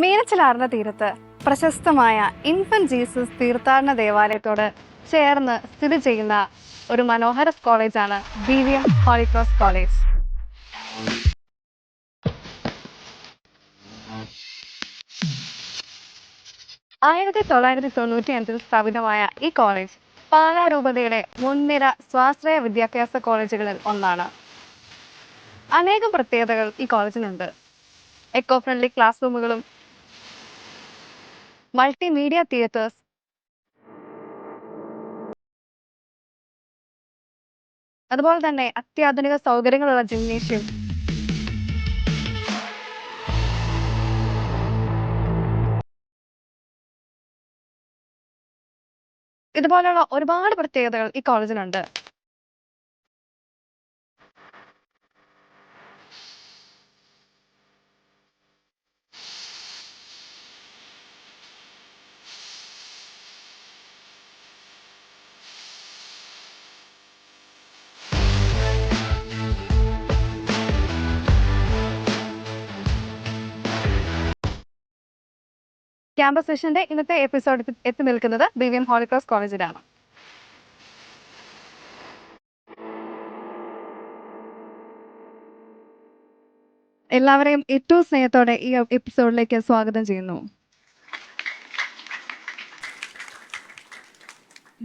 മീനച്ചിലാറിന്റെ തീരത്ത് പ്രശസ്തമായ infant Jesus തീർത്ഥാടന ദേവാലയത്തോട് ചേർന്ന് സ്ഥിതി ചെയ്യുന്ന ഒരു മനോഹര കോളേജാണ് B V M Holy Cross college. ആയിരത്തി തൊള്ളായിരത്തി തൊണ്ണൂറ്റി അഞ്ചിൽ സ്ഥാപിതമായ ഈ കോളേജ് പാലാ രൂപതയുടെ മുൻനിര സ്വാശ്രയ വിദ്യാഭ്യാസ കോളേജുകളിൽ ഒന്നാണ്. അനേകം പ്രത്യേകതകൾ ഈ കോളേജിനുണ്ട്. എക്കോ ഫ്രണ്ട്ലി ക്ലാസ് റൂമുകളും മൾട്ടിമീഡിയ തിയേറ്റേഴ്സ്. അതുപോലെ തന്നെ അത്യാധുനിക സൗകര്യങ്ങളുള്ള ജിംനേഷ്യം ഇതുപോലെയുള്ള ഒരുപാട് പ്രത്യേകതകൾ ഈ കോളേജിനുണ്ട് ക്യാമ്പസ് സെഷന്റെ ഇന്നത്തെ എപ്പിസോഡ് എത്തി നിൽക്കുന്നത് ദിവ്യം ഹോളിക്രോസ് കോളേജിലാണ്. എല്ലാവരെയും ഏറ്റവും സ്നേഹത്തോടെ ഈ എപ്പിസോഡിലേക്ക് സ്വാഗതം ചെയ്യുന്നു.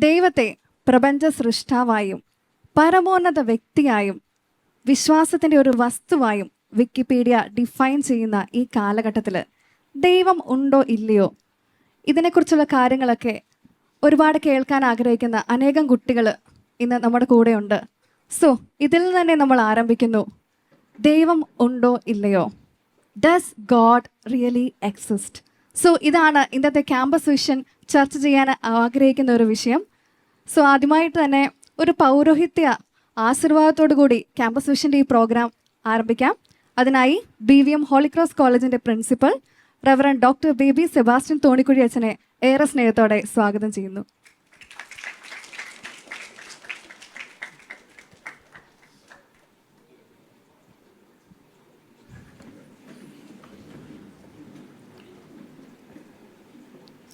ദൈവത്തെ പ്രപഞ്ച സൃഷ്ടാവായും പരമോന്നത വ്യക്തിയായും വിശ്വാസത്തിന്റെ ഒരു വസ്തുവായും വിക്കിപീഡിയ ഡിഫൈൻ ചെയ്യുന്ന ഈ കാലഘട്ടത്തിൽ ദൈവം ഉണ്ടോ ഇല്ലയോ? ഇതിനെക്കുറിച്ചുള്ള കാര്യങ്ങളൊക്കെ ഒരുപാട് കേൾക്കാൻ ആഗ്രഹിക്കുന്ന അനേകം കുട്ടികൾ ഇന്ന് നമ്മുടെ കൂടെയുണ്ട്. സോ ഇതിൽ തന്നെ നമ്മൾ ആരംഭിക്കുന്നു. ദൈവം ഉണ്ടോ ഇല്ലയോ? Does God really exist so ഇതാണ് ഇന്നത്തെ ക്യാമ്പസ് വിഷൻ ചർച്ച ചെയ്യാൻ ആഗ്രഹിക്കുന്ന ഒരു വിഷയം. സോ ആദ്യമായിട്ട് തന്നെ ഒരു പൗരോഹിത്യ ആശീർവാദത്തോടു കൂടി ക്യാമ്പസ് വിഷന്റെ ഈ പ്രോഗ്രാം ആരംഭിക്കാം. അതിനായി B V M Holy Cross കോളേജിന്റെ principal reverend doctor Baby Sebastian Thonikuzhi അച്ഛനെ ഏറെ സ്നേഹത്തോടെ സ്വാഗതം ചെയ്യുന്നു.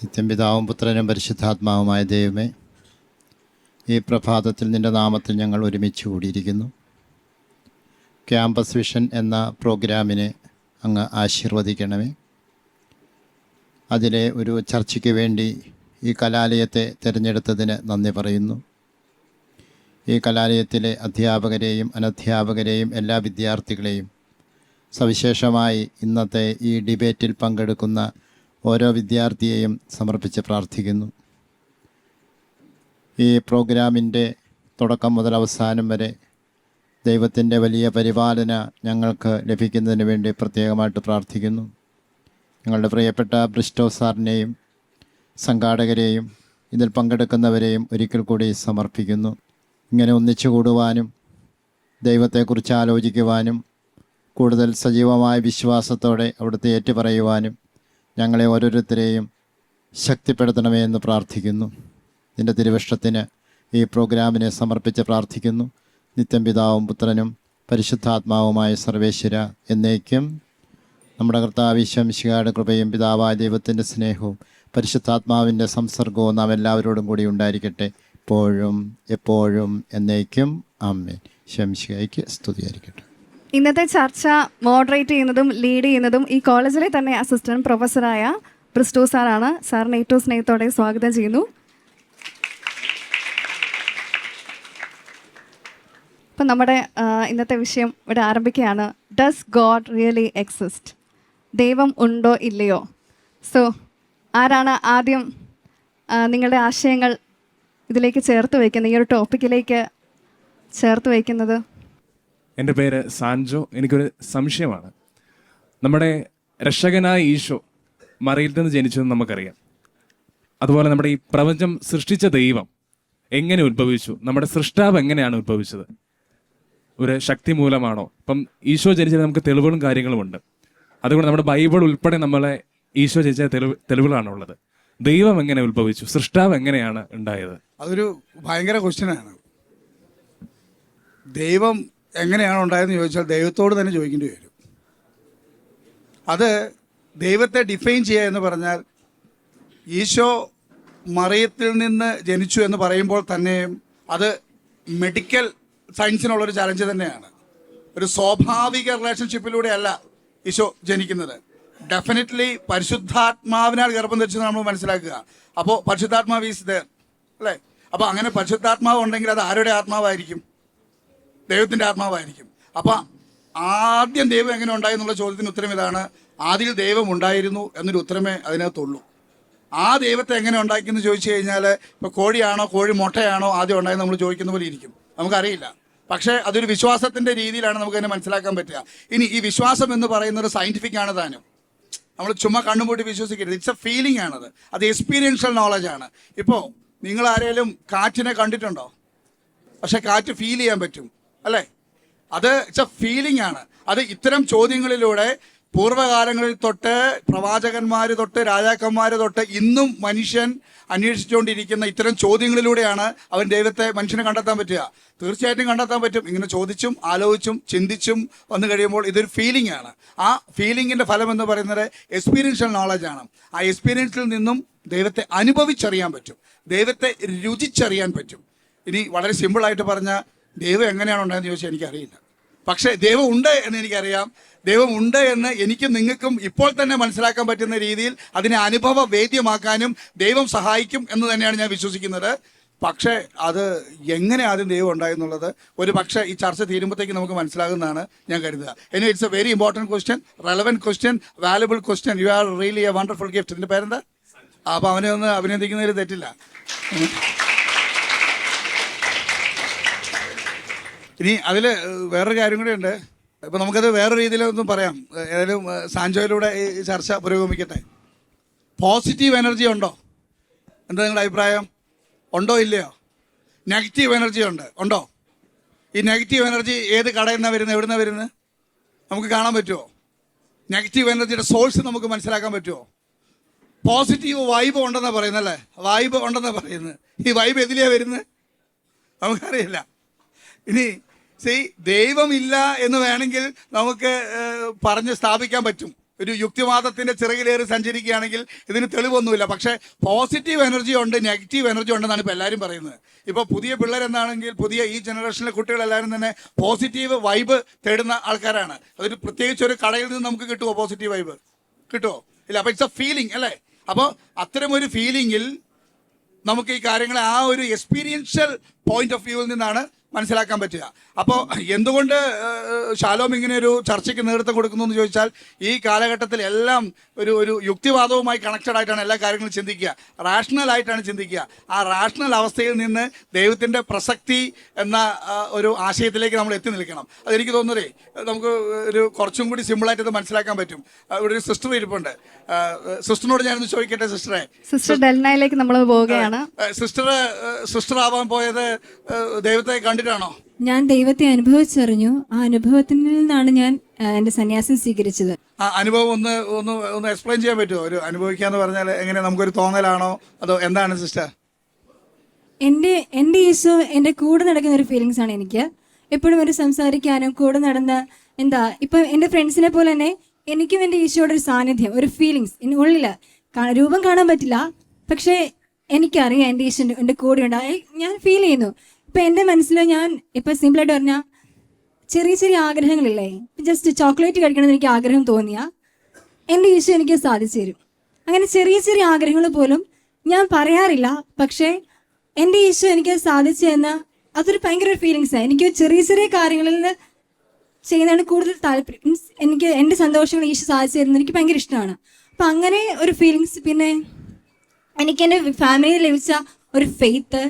നിത്യം പിതാവും പുത്രനും പരിശുദ്ധാത്മാവുമായ ദൈവമേ ഈ പ്രഭാതത്തിൽ നിന്റെ നാമത്തിൽ ഞങ്ങൾ ഒരുമിച്ച് കൂടിയിരിക്കുന്നു. ക്യാമ്പസ് വിഷൻ എന്ന പ്രോഗ്രാമിനെ അങ്ങ് ആശീർവദിക്കണമേ. അതിലെ ഒരു ചർച്ചയ്ക്ക് വേണ്ടി ഈ കലാലയത്തെ തിരഞ്ഞെടുത്തതിന് നന്ദി പറയുന്നു. ഈ കലാലയത്തിലെ അധ്യാപകരെയും അനധ്യാപകരെയും എല്ലാ വിദ്യാർത്ഥികളെയും സവിശേഷമായി ഇന്നത്തെ ഈ ഡിബേറ്റിൽ പങ്കെടുക്കുന്ന ഓരോ വിദ്യാർത്ഥിയെയും സമർപ്പിച്ച് പ്രാർത്ഥിക്കുന്നു. ഈ പ്രോഗ്രാമിന്റെ തുടക്കം മുതൽ അവസാനം വരെ ദൈവത്തിന്റെ വലിയ പരിപാലന ഞങ്ങൾക്ക് ലഭിക്കുന്നതിന് വേണ്ടി പ്രത്യേകമായിട്ട് പ്രാർത്ഥിക്കുന്നു. ഞങ്ങളുടെ പ്രിയപ്പെട്ട ബ്രിസ്റ്റോ സാറിനെയും സംഘാടകരെയും ഇതിൽ പങ്കെടുക്കുന്നവരെയും ഒരിക്കൽ കൂടി സമർപ്പിക്കുന്നു. ഇങ്ങനെ ഒന്നിച്ചു കൂടുവാനും ദൈവത്തെക്കുറിച്ച് ആലോചിക്കുവാനും കൂടുതൽ സജീവമായ വിശ്വാസത്തോടെ അവിടുത്തെ ഏറ്റുപറയുവാനും ഞങ്ങളെ ഓരോരുത്തരെയും ശക്തിപ്പെടുത്തണമേ എന്ന് പ്രാർത്ഥിക്കുന്നു. നിന്റെ തിരുവഷ്ടത്തിന് ഈ പ്രോഗ്രാമിനെ സമർപ്പിച്ച് പ്രാർത്ഥിക്കുന്നു. നിത്യം പിതാവും പുത്രനും പരിശുദ്ധാത്മാവുമായ സർവേശ്വര എന്നേക്കും നമ്മുടെ കർത്താവിശ്വം ശിഖാട് കൃപയും പിതാവായ ദൈവത്തിന്റെ സ്നേഹവും പരിശുദ്ധാത്മാവിന്റെ സംസർഗവും നാം എല്ലാവരോടും കൂടി ഉണ്ടായിരിക്കട്ടെ. എപ്പോഴും എപ്പോഴും എന്നേക്കും. അമ്മേ ശംശികയ്ക്ക് സ്തുതിയായിരിക്കട്ടെ. ഇന്നത്തെ ചർച്ച മോഡറേറ്റ് ചെയ്യുന്നതും ലീഡ് ചെയ്യുന്നതും ഈ കോളേജിലെ തന്നെ അസിസ്റ്റന്റ് പ്രൊഫസറായ ബ്രിസ്റ്റു സാറാണ്. സാറിനെ ഏറ്റവും സ്നേഹത്തോടെ സ്വാഗതം ചെയ്യുന്നു. അപ്പം നമ്മുടെ ഇന്നത്തെ വിഷയം ഇവിടെ ആരംഭിക്കുകയാണ്. ഡസ് ഗോഡ് റിയലി എക്സിസ്റ്റ് ദൈവം ഉണ്ടോ ഇല്ലയോ? സോ ആരാണ് ആദ്യം നിങ്ങളുടെ ആശയങ്ങൾ ഇതിലേക്ക് ചേർത്ത് വയ്ക്കുന്നത്? ഈ ഒരു ടോപ്പിക്കിലേക്ക് ചേർത്ത് വയ്ക്കുന്നത്? എന്റെ പേര് സാൻജോ. എനിക്കൊരു സംശയമാണ്. നമ്മുടെ രക്ഷകനായ ഈശോ മറിയിൽ നിന്ന് ജനിച്ചതെന്ന് നമുക്കറിയാം. അതുപോലെ നമ്മുടെ ഈ പ്രപഞ്ചം സൃഷ്ടിച്ച ദൈവം എങ്ങനെ ഉത്ഭവിച്ചു? നമ്മുടെ സൃഷ്ടാവ് എങ്ങനെയാണ് ഉത്ഭവിച്ചത്? ഒരു ശക്തി മൂലമാണോ? ഇപ്പം ഈശോ ജനിച്ചത് നമുക്ക് തെളിവുകളും കാര്യങ്ങളുമുണ്ട്. അതുകൊണ്ട് നമ്മുടെ ബൈബിൾ ഉൾപ്പെടെ നമ്മളെ ഈശോ ചേച്ചിയ തെളിവ് തെളിവുകളാണുള്ളത്. ദൈവം എങ്ങനെ ഉത്ഭവിച്ചു? സൃഷ്ടാവ് എങ്ങനെയാണ് ഉണ്ടായത്? അതൊരു ഭയങ്കര ക്വസ്റ്റ്യനാണ്. ദൈവം എങ്ങനെയാണ് ഉണ്ടായതെന്ന് ചോദിച്ചാൽ ദൈവത്തോട് തന്നെ ചോദിക്കേണ്ടി വരും. അത് ദൈവത്തെ ഡിഫൈൻ ചെയ്യുക എന്ന് പറഞ്ഞാൽ ഈശോ മറിയത്തിൽ നിന്ന് ജനിച്ചു എന്ന് പറയുമ്പോൾ തന്നെയും അത് മെഡിക്കൽ സയൻസിനുള്ളൊരു ചലഞ്ച് തന്നെയാണ്. ഒരു സ്വാഭാവിക റിലേഷൻഷിപ്പിലൂടെ അല്ല ഈശോ ജനിക്കുന്നത്. ഡെഫിനറ്റ്ലി പരിശുദ്ധാത്മാവിനാൽ ഗർഭം ധരിച്ചത് നമ്മൾ മനസ്സിലാക്കുക. അപ്പോൾ പരിശുദ്ധാത്മാവ് ഈസ് ദർ അല്ലേ? അപ്പോൾ അങ്ങനെ പരിശുദ്ധാത്മാവ് ഉണ്ടെങ്കിൽ അത് ആരുടെ ആത്മാവായിരിക്കും? ദൈവത്തിന്റെ ആത്മാവായിരിക്കും. അപ്പം ആദ്യം ദൈവം എങ്ങനെ ഉണ്ടായി എന്നുള്ള ചോദ്യത്തിന് ഉത്തരം ഇതാണ്. ആദ്യം ദൈവം ഉണ്ടായിരുന്നു എന്നൊരു ഉത്തരമേ അതിനകത്തുള്ളൂ. ആ ദൈവത്തെ എങ്ങനെ ഉണ്ടാക്കിയെന്ന് ചോദിച്ചു കഴിഞ്ഞാൽ ഇപ്പോൾ കോഴിയാണോ കോഴി മുട്ടയാണോ ആദ്യം ഉണ്ടായെന്ന് നമ്മൾ ചോദിക്കുന്ന പോലെ ഇരിക്കും. നമുക്കറിയില്ല. പക്ഷേ അതൊരു വിശ്വാസത്തിന്റെ രീതിയിലാണ് നമുക്ക് അതിനെ മനസ്സിലാക്കാൻ പറ്റുക. ഇനി ഈ വിശ്വാസം എന്ന് പറയുന്നത് സയന്റിഫിക് ആണ് താനും. നമ്മൾ ചുമ്മാ കണ്ണുപൂട്ടി വിശ്വസിക്കരുത്. ഇറ്റ്സ് എ ഫീലിംഗ് ആണത്. അത് എക്സ്പീരിയൻഷ്യൽ നോളജ് ആണ്. ഇപ്പോൾ നിങ്ങൾ ആരെങ്കിലും കാറ്റിനെ കണ്ടിട്ടുണ്ടോ? പക്ഷെ കാറ്റ് ഫീൽ ചെയ്യാൻ പറ്റും. അല്ലേ? അത് ഇറ്റ്സ് എ ഫീലിംഗ് ആണ്. അത് ഇത്തരം ചോദ്യങ്ങളിലൂടെ പൂർവകാലങ്ങളിൽ തൊട്ട് പ്രവാചകന്മാർ തൊട്ട് രാജാക്കന്മാർ തൊട്ട് ഇന്നും മനുഷ്യൻ അന്വേഷിച്ചുകൊണ്ടിരിക്കുന്ന ഇത്തരം ചോദ്യങ്ങളിലൂടെയാണ് അവൻ ദൈവത്തെ മനുഷ്യനെ കണ്ടെത്താൻ പറ്റുക. തീർച്ചയായിട്ടും കണ്ടെത്താൻ പറ്റും. ഇങ്ങനെ ചോദിച്ചും ആലോചിച്ചും ചിന്തിച്ചും വന്നു കഴിയുമ്പോൾ ഇതൊരു ഫീലിംഗ് ആണ്. ആ ഫീലിംഗിന്റെ ഫലം എന്ന് പറയുന്നത് എക്സ്പീരിയൻഷ്യൽ നോളജ് ആണ്. ആ എക്സ്പീരിയൻസിൽ നിന്നും ദൈവത്തെ അനുഭവിച്ചറിയാൻ പറ്റും. ദൈവത്തെ രുചിച്ചറിയാൻ പറ്റും. ഇനി വളരെ സിമ്പിളായിട്ട് പറഞ്ഞാൽ ദൈവം എങ്ങനെയാണ് ഉണ്ടായെന്ന് ചോദിച്ചാൽ എനിക്കറിയില്ല. പക്ഷേ ദൈവം ഉണ്ട് എന്ന് എനിക്കറിയാം. ദൈവം ഉണ്ട് എന്ന് എനിക്കും നിങ്ങൾക്കും ഇപ്പോൾ തന്നെ മനസ്സിലാക്കാൻ പറ്റുന്ന രീതിയിൽ അതിനെ അനുഭവ വേദ്യമാക്കാനും ദൈവം സഹായിക്കും എന്ന് തന്നെയാണ് ഞാൻ വിശ്വസിക്കുന്നത്. പക്ഷേ അത് എങ്ങനെ ആദ്യം ദൈവം ഉണ്ടായെന്നുള്ളത് ഒരു പക്ഷേ ഈ ചർച്ച തീരുമ്പോഴത്തേക്ക് നമുക്ക് മനസ്സിലാകുന്നതാണ് ഞാൻ കരുതുക. Any it's a very important question relevant question valuable question you are really a wonderful gift ഇതിന്റെ പേരെന്താ? അപ്പോൾ അവനെ ഒന്ന് അഭിനന്ദിക്കുന്നതിൽ തെറ്റില്ല. ഇനി അതിൽ വേറൊരു കാര്യം കൂടിയുണ്ട് ഇപ്പം നമുക്കത് വേറെ രീതിയിലൊന്നും പറയാം. ഏതായാലും സാഞ്ചോയിലൂടെ ഈ ചർച്ച പുരോഗമിക്കട്ടെ. പോസിറ്റീവ് എനർജി ഉണ്ടോ? എന്താ നിങ്ങളുടെ അഭിപ്രായം? ഉണ്ടോ ഇല്ലയോ? നെഗറ്റീവ് എനർജി ഉണ്ട്. ഉണ്ടോ? ഈ നെഗറ്റീവ് എനർജി ഏത് കടയിൽ നിന്നാണ് വരുന്നത്? എവിടെ നിന്നാണ് വരുന്നത്? നമുക്ക് കാണാൻ പറ്റുമോ നെഗറ്റീവ് എനർജിയുടെ സോഴ്സ് നമുക്ക് മനസ്സിലാക്കാൻ പറ്റുമോ പോസിറ്റീവ് വൈബ് ഉണ്ടെന്നാണ് പറയുന്നത് അല്ലേ? വൈബ് ഉണ്ടെന്നാണ് പറയുന്നത്. ഈ വൈബ് എതിലെയാണ് വരുന്നത്? നമുക്കറിയില്ല. ഇനി സി ദൈവമില്ല എന്ന് വേണമെങ്കിൽ നമുക്ക് പറഞ്ഞ് സ്ഥാപിക്കാൻ പറ്റും. ഒരു യുക്തിവാദത്തിന്റെ ചിറകിലേറി സഞ്ചരിക്കുകയാണെങ്കിൽ ഇതിന് തെളിവൊന്നുമില്ല. പക്ഷേ പോസിറ്റീവ് എനർജി ഉണ്ട് നെഗറ്റീവ് എനർജി ഉണ്ടെന്നാണ് ഇപ്പോൾ എല്ലാവരും പറയുന്നത്. ഇപ്പോൾ പുതിയ പിള്ളേരെന്നാണെങ്കിൽ പുതിയ ഈ ജനറേഷനിലെ കുട്ടികളെല്ലാവരും തന്നെ പോസിറ്റീവ് വൈബ് തേടുന്ന ആൾക്കാരാണ്. അതൊരു പ്രത്യേകിച്ച് ഒരു കടയിൽ നിന്ന് നമുക്ക് കിട്ടുമോ പോസിറ്റീവ് വൈബ് കിട്ടുമോ ഇല്ല അപ്പോൾ ഇറ്റ്സ് എ ഫീലിംഗ് അല്ലേ? അപ്പോൾ അത്തരമൊരു ഫീലിംഗിൽ നമുക്ക് ഈ കാര്യങ്ങളെ ആ ഒരു എക്സ്പീരിയൻഷ്യൽ പോയിന്റ് ഓഫ് വ്യൂവിൽ നിന്നാണ് മനസ്സിലാക്കാൻ പറ്റുക. അപ്പോൾ എന്തുകൊണ്ട് ഷാലോം ഇങ്ങനെ ഒരു ചർച്ചയ്ക്ക് നേതൃത്വം കൊടുക്കുന്നു എന്ന് ചോദിച്ചാൽ ഈ കാലഘട്ടത്തിൽ എല്ലാം ഒരു ഒരു യുക്തിവാദവുമായി കണക്റ്റഡ് ആയിട്ടാണ് എല്ലാ കാര്യങ്ങളും ചിന്തിക്കുക. റാഷണൽ ആയിട്ടാണ് ചിന്തിക്കുക. ആ റാഷണൽ അവസ്ഥയിൽ നിന്ന് ദൈവത്തിന്റെ പ്രസക്തി എന്ന ഒരു ആശയത്തിലേക്ക് നമ്മൾ എത്തി നിൽക്കണം. അതെനിക്ക് തോന്നുന്നതേ നമുക്ക് ഒരു കുറച്ചും കൂടി സിമ്പിളായിട്ട് ഇത് മനസ്സിലാക്കാൻ പറ്റും. ഇവിടെ ഒരു സിസ്റ്റർ ഇരിപ്പുണ്ട്. സിസ്റ്ററിനോട് ഞാനൊന്ന് ചോദിക്കട്ടെ സിസ്റ്ററെ സിസ്റ്റർ ഡെൽനയിലേക്ക് നമ്മൾ പോവുകയാണ്. സിസ്റ്റർ സിസ്റ്റർ ആവാൻ പോയത് ദൈവത്തെ ദൈവത്തെ കണ്ടിട്ടാണോ? ഞാൻ ദൈവത്തെ അനുഭവിച്ചറിഞ്ഞു. ആ അനുഭവത്തിൽ നിന്നാണ് ഞാൻ എന്റെ സന്യാസം സ്വീകരിച്ചത്. ആ അനുഭവം ഒന്ന് ഒന്ന് ഒന്ന് എക്സ്പ്ലെയിൻ ചെയ്യാൻ പറ്റുമോ? ഒരു അനുഭവിക്കാന്ന് പറഞ്ഞാൽ എങ്ങനെ നമുക്കൊരു തോന്നലാണോ? അതോ എന്താണ് സിസ്റ്റർ എന്റെ എന്റെ ഈശോ എന്റെ കൂടെ നടക്കുന്ന ഒരു ഫീലിങ്സ് ആണ് എനിക്ക്. എപ്പോഴും ഒരു സംസാരിക്കാനും കൂടെ നടന്ന എന്താ ഇപ്പം എന്റെ ഫ്രണ്ട്സിനെ പോലെ തന്നെ എനിക്കും എന്റെ ഈശോയുടെ ഒരു സാന്നിധ്യം ഒരു ഫീലിങ്സ് ഉള്ളിൽ കാ- രൂപം കാണാൻ പറ്റില്ല. പക്ഷേ എനിക്കറിയാം എന്റെ ഈശോ എന്റെ- എന്റെ കൂടെ ഉണ്ട് ഞാൻ ഫീൽ ചെയ്യുന്നു. ഇപ്പം എന്റെ മനസ്സിൽ ഞാൻ ഇപ്പൊ സിമ്പിളായിട്ട് പറഞ്ഞാൽ ചെറിയ ചെറിയ ആഗ്രഹങ്ങളില്ലേ? ജസ്റ്റ് ചോക്ലേറ്റ് കഴിക്കണമെന്ന് എനിക്ക് ആഗ്രഹം തോന്നിയ എന്റെ ഈശോ എനിക്ക് സാധിച്ചു തരും. അങ്ങനെ ചെറിയ ചെറിയ ആഗ്രഹങ്ങൾ പോലും ഞാൻ പറയാറില്ല. പക്ഷേ എന്റെ ഈശോ എനിക്ക് സാധിച്ചു തന്ന അതൊരു ഭയങ്കര ഫീലിങ്സ് ഫീലിങ്സാണ് എനിക്ക് ചെറിയ ചെറിയ കാര്യങ്ങളിൽ നിന്ന് ചെയ്യുന്നതാണ് കൂടുതൽ താല്പര്യം. മീൻസ് എനിക്ക് എന്റെ സന്തോഷങ്ങൾ ഈശോ സാധിച്ചു തരുന്നത് എനിക്ക് ഭയങ്കര ഇഷ്ടമാണ്. അപ്പം അങ്ങനെ ഒരു ഫീലിങ്സ് പിന്നെ എനിക്ക് എന്റെ ഫാമിലിയിൽ ലഭിച്ച ഒരു ഫെയ്ത്ത്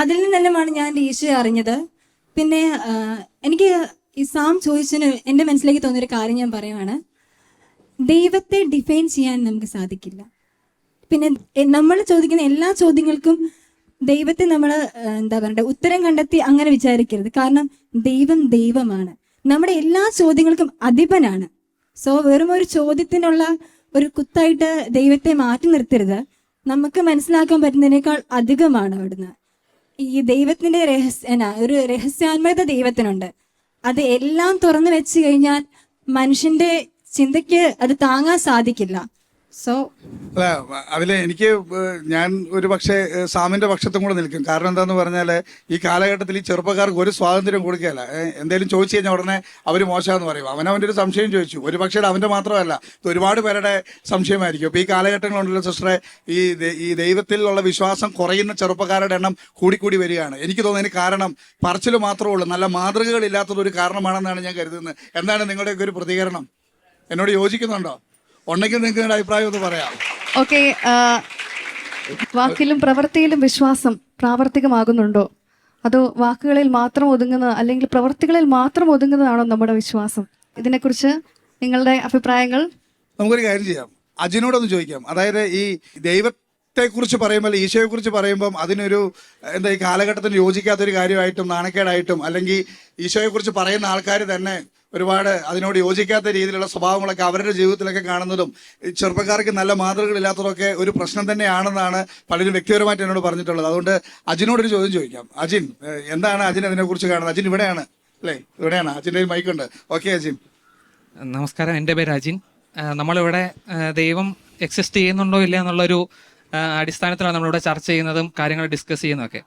അതിൽ നിന്നെല്ലാമാണ് ഞാൻ എന്റെ ഈശോയെ അറിഞ്ഞത്. പിന്നെ എനിക്ക് ഈ സാം ചോദിച്ചതിന് എന്റെ മനസ്സിലേക്ക് തോന്നിയൊരു കാര്യം ഞാൻ പറയുവാണ്. ദൈവത്തെ ഡിഫൈൻ ചെയ്യാൻ നമുക്ക് സാധിക്കില്ല. പിന്നെ നമ്മൾ ചോദിക്കുന്ന എല്ലാ ചോദ്യങ്ങൾക്കും ദൈവത്തെ നമ്മൾ എന്താ പറയണ്ടേ ഉത്തരം കണ്ടെത്തി അങ്ങനെ വിചാരിക്കരുത്. കാരണം ദൈവം ദൈവമാണ്. നമ്മുടെ എല്ലാ ചോദ്യങ്ങൾക്കും അധിപനാണ്. സോ വെറും ഒരു ചോദ്യത്തിനുള്ള ഒരു കുത്തായിട്ട് ദൈവത്തെ മാറ്റി നിർത്തരുത്. നമുക്ക് മനസ്സിലാക്കാൻ പറ്റുന്നതിനേക്കാൾ അധികമാണ് അവിടുന്ന്. ഈ ദൈവത്തിന്റെ രഹസ്യ ഒരു രഹസ്യാത്മകത ദൈവത്തിനുണ്ട്. അത് എല്ലാം തുറന്നു വെച്ച് കഴിഞ്ഞാൽ മനുഷ്യന്റെ ചിന്തയ്ക്ക് അത് താങ്ങാൻ സാധിക്കില്ല. സോ അല്ല അതിൽ എനിക്ക് ഞാൻ ഒരു പക്ഷേ സാമിന്റെ പക്ഷത്തും കൂടെ നിൽക്കും. കാരണം എന്താന്ന് പറഞ്ഞാൽ ഈ കാലഘട്ടത്തിൽ ഈ ചെറുപ്പക്കാർക്ക് ഒരു സ്വാതന്ത്ര്യം കൊടുക്കുകയല്ല. എന്തെങ്കിലും ചോദിച്ചു കഴിഞ്ഞാൽ ഉടനെ അവർ മോശമെന്ന് പറയും. അവൻ അവന്റെ ഒരു സംശയം ചോദിച്ചു. ഒരു പക്ഷേ അവന്റെ മാത്രമല്ല ഇത് ഒരുപാട് പേരുടെ സംശയമായിരിക്കും. അപ്പോൾ ഈ കാലഘട്ടങ്ങളുണ്ടല്ലോ സിസ്റ്ററെ ഈ ഈ ദൈവത്തിലുള്ള വിശ്വാസം കുറയുന്ന ചെറുപ്പക്കാരുടെ എണ്ണം കൂടിക്കൂടി വരികയാണ്. എനിക്ക് തോന്നുന്നതിന് കാരണം പറച്ചിൽ മാത്രമേ ഉള്ളൂ. നല്ല മാതൃകകളില്ലാത്തത് ഒരു കാരണമാണെന്നാണ് ഞാൻ കരുതുന്നത്. എന്താണ് നിങ്ങളുടെയൊക്കെ ഒരു പ്രതികരണം? എന്നോട് യോജിക്കുന്നുണ്ടോ? ഉണ്ടെങ്കിൽ നിങ്ങൾക്ക് നിങ്ങളുടെ അഭിപ്രായം ഒന്ന് പറയാം. ഓക്കെ വാക്കിലും പ്രവൃത്തിയിലും വിശ്വാസം പ്രാവർത്തികമാകുന്നുണ്ടോ? അതോ വാക്കുകളിൽ മാത്രം ഒതുങ്ങുന്ന അല്ലെങ്കിൽ പ്രവൃത്തികളിൽ മാത്രം ഒതുങ്ങുന്നതാണോ നമ്മുടെ വിശ്വാസം? ഇതിനെക്കുറിച്ച് നിങ്ങളുടെ അഭിപ്രായങ്ങൾ? നമുക്കൊരു കാര്യം ചെയ്യാം. അജിനോടൊന്ന് ചോദിക്കാം. അതായത് ഈ ദൈവത്തെക്കുറിച്ച് പറയുമ്പോൾ ഈശോയെ കുറിച്ച് പറയുമ്പം അതിനൊരു എന്താ ഈ കാലഘട്ടത്തിന് യോജിക്കാത്തൊരു കാര്യമായിട്ടും നാണക്കേടായിട്ടും അല്ലെങ്കിൽ ഈശോയെ കുറിച്ച് പറയുന്ന ആൾക്കാർ തന്നെ ഒരുപാട് അതിനോട് യോജിക്കാത്ത രീതിയിലുള്ള സ്വഭാവങ്ങളൊക്കെ അവരുടെ ജീവിതത്തിലൊക്കെ കാണുന്നതും ചെറുപ്പക്കാർക്ക് നല്ല മാതൃകകളില്ലാത്തതൊക്കെ ഒരു പ്രശ്നം തന്നെയാണെന്നാണ് പലരും വ്യക്തിപരമായിട്ട് എന്നോട് പറഞ്ഞിട്ടുള്ളത്. അതുകൊണ്ട് അജിനോടൊരു ചോദ്യം ചോദിക്കാം. അജിൻ എന്താണ് അജിൻ അതിനെക്കുറിച്ച് കാണുന്നത്? അജിൻ ഇവിടെയാണ് അല്ലേ? ഇവിടെയാണ്. അജിന്റെ ഒരു മൈക്കുണ്ട് ഓക്കെ അജിൻ. നമസ്കാരം. എന്റെ പേര് അജിൻ. നമ്മളിവിടെ ദൈവം എക്സിസ്റ്റ് ചെയ്യുന്നുണ്ടോ ഇല്ല എന്നുള്ളൊരു അടിസ്ഥാനത്തിലാണ് നമ്മളിവിടെ ചർച്ച ചെയ്യുന്നതും കാര്യങ്ങൾ ഡിസ്കസ് ചെയ്യുന്നതൊക്കെ.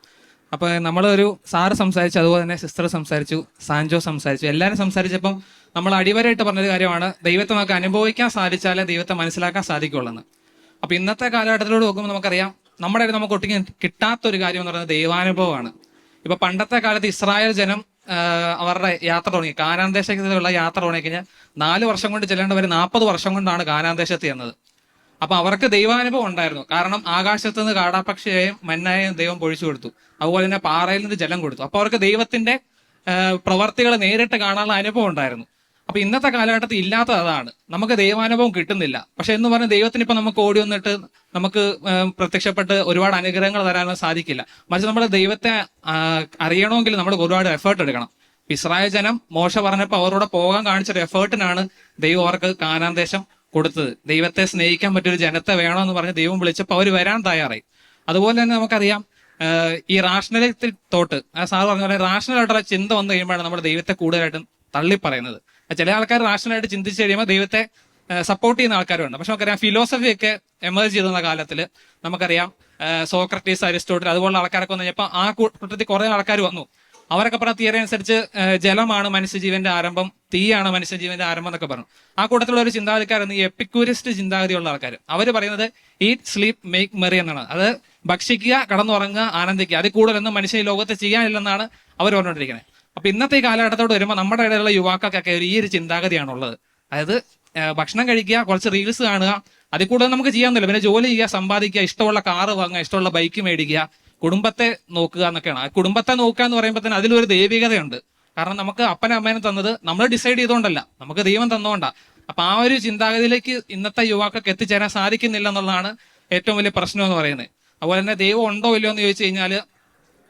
അപ്പോൾ നമ്മളൊരു സാറ് സംസാരിച്ചു അതുപോലെ തന്നെ സിസ്റ്റർ സംസാരിച്ചു സാൻജോ സംസാരിച്ചു. എല്ലാവരും സംസാരിച്ചപ്പം നമ്മൾ അടിവരായിട്ട് പറഞ്ഞൊരു കാര്യമാണ് ദൈവത്തെ നമുക്ക് അനുഭവിക്കാൻ സാധിച്ചാലേ ദൈവത്തെ മനസ്സിലാക്കാൻ സാധിക്കുള്ളൂ എന്ന് അപ്പോൾ ഇന്നത്തെ കാലഘട്ടത്തിലൂടെ നോക്കുമ്പോൾ നമുക്കറിയാം നമ്മുടെ നമുക്ക് ഒട്ടും കിട്ടാത്തൊരു കാര്യം എന്ന് പറയുന്നത് ദൈവാനുഭവമാണ്. ഇപ്പൊ പണ്ടത്തെ കാലത്ത് ഇസ്രായേൽ ജനം അവരുടെ യാത്ര തുടങ്ങി. കാനാന്തേശത്തിലുള്ള യാത്ര തുടങ്ങി കഴിഞ്ഞാൽ നാല് വർഷം കൊണ്ട് ചെല്ലേണ്ടവർ നാൽപ്പത് വർഷം കൊണ്ടാണ് കാനാന്തേശത്ത് ചെന്നത്. അപ്പൊ അവർക്ക് ദൈവാനുഭവം ഉണ്ടായിരുന്നു. കാരണം ആകാശത്ത് നിന്ന് കാടാപക്ഷിയെയും മന്നായെയും ദൈവം പൊഴിച്ചു കൊടുത്തു. അതുപോലെ തന്നെ പാറയിൽ നിന്ന് ജലം കൊടുത്തു. അപ്പൊ അവർക്ക് ദൈവത്തിന്റെ പ്രവർത്തികൾ നേരിട്ട് കാണാനുള്ള അനുഭവം ഉണ്ടായിരുന്നു. അപ്പൊ ഇന്നത്തെ കാലഘട്ടത്തിൽ ഇല്ലാത്ത അതാണ്. നമുക്ക് ദൈവാനുഭവം കിട്ടുന്നില്ല. പക്ഷെ എന്ന് പറഞ്ഞാൽ ദൈവത്തിന് ഇപ്പൊ നമുക്ക് ഓടി വന്നിട്ട് നമുക്ക് പ്രത്യക്ഷപ്പെട്ട് ഒരുപാട് അനുഗ്രഹങ്ങൾ തരാനോ സാധിക്കില്ല. മറിച്ച് നമ്മൾ ദൈവത്തെ അറിയണമെങ്കിൽ നമ്മൾ ഒരുപാട് എഫേർട്ട് എടുക്കണം. ഇസ്രായേൽ ജനം മോശ പറഞ്ഞപ്പോൾ അവരോട് പോകാൻ കാണിച്ചൊരു എഫേർട്ടിനാണ് ദൈവം അവർക്ക് കാനാന്തേശം കൊടുത്തത്. ദൈവത്തെ സ്നേഹിക്കാൻ പറ്റിയൊരു ജനത്തെ വേണമെന്ന് പറഞ്ഞ് ദൈവം വിളിച്ചപ്പോൾ അവർ വരാൻ തയ്യാറായി. അതുപോലെ തന്നെ നമുക്കറിയാം ഈ റാഷണലിറ്റി തോട്ട് ആ സാർ പറഞ്ഞ പോലെ റാഷണൽ ആയിട്ടുള്ള ചിന്ത വന്നു കഴിയുമ്പോഴാണ് നമ്മുടെ ദൈവത്തെ കൂടുതലായിട്ടും തള്ളി പറയുന്നത് ചില ആൾക്കാർ റാഷണലായിട്ട് ചിന്തിച്ച് കഴിയുമ്പോൾ ദൈവത്തെ സപ്പോർട്ട് ചെയ്യുന്ന ആൾക്കാരുണ്ട്. പക്ഷെ നമുക്കറിയാം ഫിലോസഫി ഒക്കെ എമേർജ് ചെയ്തുന്ന കാലത്തിൽ നമുക്കറിയാം സോക്രട്ടീസ് അരിസ്റ്റോട്ടിൽ അതുപോലുള്ള ആൾക്കാരൊക്കെ വന്നു കഴിഞ്ഞപ്പോൾ ആ കൂട്ടത്തിൽ കുറെ ആൾക്കാർ വന്നു. അവരൊക്കെ പറഞ്ഞ തിയറി അനുസരിച്ച് ജലമാണ് മനുഷ്യജീവന്റെ ആരംഭം തീയാണ് മനുഷ്യജീവന്റെ ആരംഭം എന്നൊക്കെ പറഞ്ഞു. ആ കൂട്ടത്തിലുള്ള ഒരു ചിന്താഗതിക്കാരെന്ന് ഈ എപ്പിക്യൂരിസ്റ്റ് ചിന്താഗതിയുള്ള ആൾക്കാർ അവർ പറയുന്നത് ഈറ്റ് സ്ലീപ് മേക്ക് മെറി എന്നാണ്. അത് ഭക്ഷിക്കുക കടന്നുറങ്ങുക ആനന്ദിക്കുക. അതിൽ കൂടുതലൊന്നും മനുഷ്യ ലോകത്ത് ചെയ്യാനില്ലെന്നാണ് അവർ പറഞ്ഞുകൊണ്ടിരിക്കുന്നത്. അപ്പൊ ഇന്നത്തെ ഈ കാലഘട്ടത്തോട് വരുമ്പോൾ നമ്മുടെ ഇടയിലുള്ള യുവാക്കൾക്കൊക്കെ ഒരു ഈ ഒരു ചിന്താഗതിയാണുള്ളത്. അതായത് ഭക്ഷണം കഴിക്കുക കുറച്ച് റീൽസ് കാണുക അതിൽ കൂടുതൽ നമുക്ക് ചെയ്യാൻ പിന്നെ ജോലി ചെയ്യുക സമ്പാദിക്കുക ഇഷ്ടമുള്ള കാറ് വാങ്ങുക ഇഷ്ടമുള്ള ബൈക്ക് മേടിക്കുക കുടുംബത്തെ നോക്കുക എന്നൊക്കെയാണ്. ആ കുടുംബത്തെ നോക്കുക എന്ന് പറയുമ്പോൾ തന്നെ അതിലൊരു ദൈവികതയുണ്ട്. കാരണം നമുക്ക് അപ്പനും അമ്മേനും തന്നത് നമ്മൾ ഡിസൈഡ് ചെയ്തുകൊണ്ടല്ല. നമുക്ക് ദൈവം തന്നുകൊണ്ടാണ് അപ്പൊ ആ ഒരു ചിന്താഗതിയിലേക്ക് ഇന്നത്തെ യുവാക്കൾക്ക് എത്തിച്ചേരാൻ സാധിക്കുന്നില്ല എന്നുള്ളതാണ് ഏറ്റവും വലിയ പ്രശ്നം എന്ന് പറയുന്നത്. അതുപോലെ തന്നെ ദൈവം ഉണ്ടോ ഇല്ലയോ എന്ന് ചോദിച്ചു കഴിഞ്ഞാൽ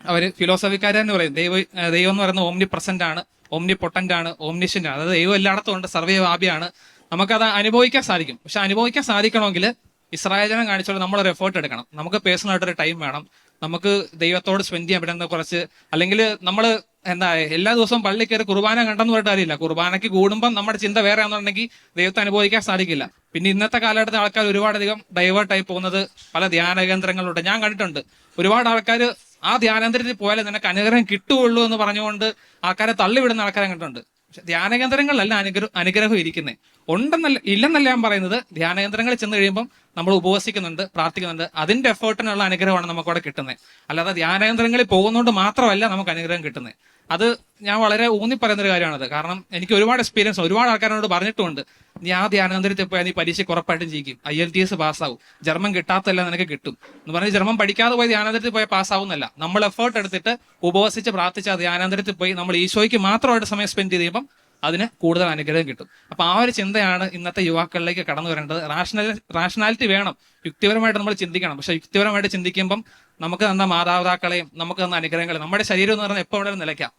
അവർ ഫിലോസഫിക്കാർ തന്നെ പറയും. ദൈവം ദൈവം എന്ന് പറയുന്നത് ഓംനി പ്രസന്റ് ആണ് ഓംനി പൊട്ടന്റ് ആണ് ഓംനിഷ്യന്റ് ആണ്. അതായത് ദൈവം എല്ലായിടത്തും ഉണ്ട് സർവവ്യാപിയാണ്. നമുക്കത് അനുഭവിക്കാൻ സാധിക്കും. പക്ഷെ അനുഭവിക്കാൻ സാധിക്കണമെങ്കിൽ കാണിച്ചോളം കാണിച്ചോളൂ നമ്മളൊരു എഫേർട്ട് എടുക്കണം. നമുക്ക് പേഴ്സണൽ ആയിട്ടൊരു ടൈം വേണം. നമുക്ക് ദൈവത്തോട് സ്പെൻഡ് ചെയ്യാൻ പറ്റുന്ന കുറച്ച് അല്ലെങ്കിൽ നമ്മൾ എന്താ എല്ലാ ദിവസവും പള്ളി കയറി കുർബാന കണ്ടെന്ന് പറഞ്ഞിട്ട് അറിയില്ല കുർബാനയ്ക്ക് കൂടുമ്പം നമ്മുടെ ചിന്ത വേറെ ആണെന്നുണ്ടെങ്കിൽ ദൈവത്തെ അനുഭവിക്കാൻ സാധിക്കില്ല. പിന്നെ ഇന്നത്തെ കാലഘട്ടത്തിൽ ആൾക്കാർ ഒരുപാടധികം ഡൈവേർട്ടായി പോകുന്നത് പല ധ്യാന കേന്ദ്രങ്ങളുണ്ട് ഞാൻ കണ്ടിട്ടുണ്ട് ഒരുപാട് ആൾക്കാർ ആ ധ്യാനേന്ദ്രത്തിൽ പോയാലേ നിനക്ക് അനുഗ്രഹം കിട്ടുകയുള്ളൂ എന്ന് പറഞ്ഞുകൊണ്ട് ആൾക്കാരെ തള്ളിവിടുന്ന ആൾക്കാരെ കണ്ടിട്ടുണ്ട്. പക്ഷെ ധ്യാനകേന്ദ്രങ്ങളിലല്ല അനുഗ്രഹം അനുഗ്രഹം ഇരിക്കുന്നത് ഉണ്ടെന്നല്ല ഇല്ലെന്നല്ല ഞാൻ പറയുന്നത് ധ്യാനകേന്ദ്രങ്ങളിൽ ചെന്ന് കഴിയുമ്പം നമ്മൾ ഉപവസിക്കുന്നുണ്ട് പ്രാർത്ഥിക്കുന്നുണ്ട്. അതിന്റെ എഫേർട്ടിനുള്ള അനുഗ്രഹമാണ് നമുക്ക് അവിടെ കിട്ടുന്നത് അല്ലാതെ ധ്യാനകേന്ദ്രങ്ങളിൽ പോകുന്നതുകൊണ്ട് മാത്രമല്ല നമുക്ക് അനുഗ്രഹം കിട്ടുന്നത് അത് ഞാൻ വളരെ ഊന്നി പറയുന്ന ഒരു കാര്യമാണത്. കാരണം എനിക്ക് ഒരുപാട് എക്സ്പീരിയൻസ് ഒരുപാട് ആൾക്കാരോട് പറഞ്ഞിട്ടുണ്ട് നീ ആ ധ്യാനാന്തരത്തിൽ പോയാൽ നീ പരീക്ഷ ഉറപ്പായിട്ടും ജയിക്കും. ഐ എൽ ടി എസ് പാസ്സാവും. ജർമ്മൻ കിട്ടാത്തല്ല നിനക്ക് കിട്ടും. എന്ന് പറഞ്ഞ് ജർമ്മൻ പഠിക്കാതെ പോയി ധ്യാനാന്തരത്തിൽ പോയാൽ പാസ്സാവുന്നല്ല നമ്മൾ എഫേർട്ട് എടുത്തിട്ട് ഉപവസിച്ച് പ്രാർത്ഥിച്ച് ആ ധ്യാനാന്തരത്തിൽ പോയി നമ്മൾ ഈശോയ്ക്ക് മാത്രമായിട്ട് സമയം സ്പെൻഡ് ചെയ്യുമ്പം അതിന് കൂടുതൽ അനുഗ്രഹം കിട്ടും. അപ്പൊ ആ ഒരു ചിന്തയാണ് ഇന്നത്തെ യുവാക്കളിലേക്ക് കടന്നു വരേണ്ടത്. റാഷണൽ റാഷണാലിറ്റി വേണം. യുക്തിപരമായിട്ട് നമ്മൾ ചിന്തിക്കണം. പക്ഷെ യുക്തിപരമായിട്ട് ചിന്തിക്കുമ്പം നമുക്ക് തന്ന മാതാപിതാക്കളെയും നമുക്ക് തന്ന അനുഗ്രഹങ്ങളെയും നമ്മുടെ ശരീരം എന്ന് പറഞ്ഞാൽ എപ്പോൾ വേണമെങ്കിലും നിലയ്ക്കാം.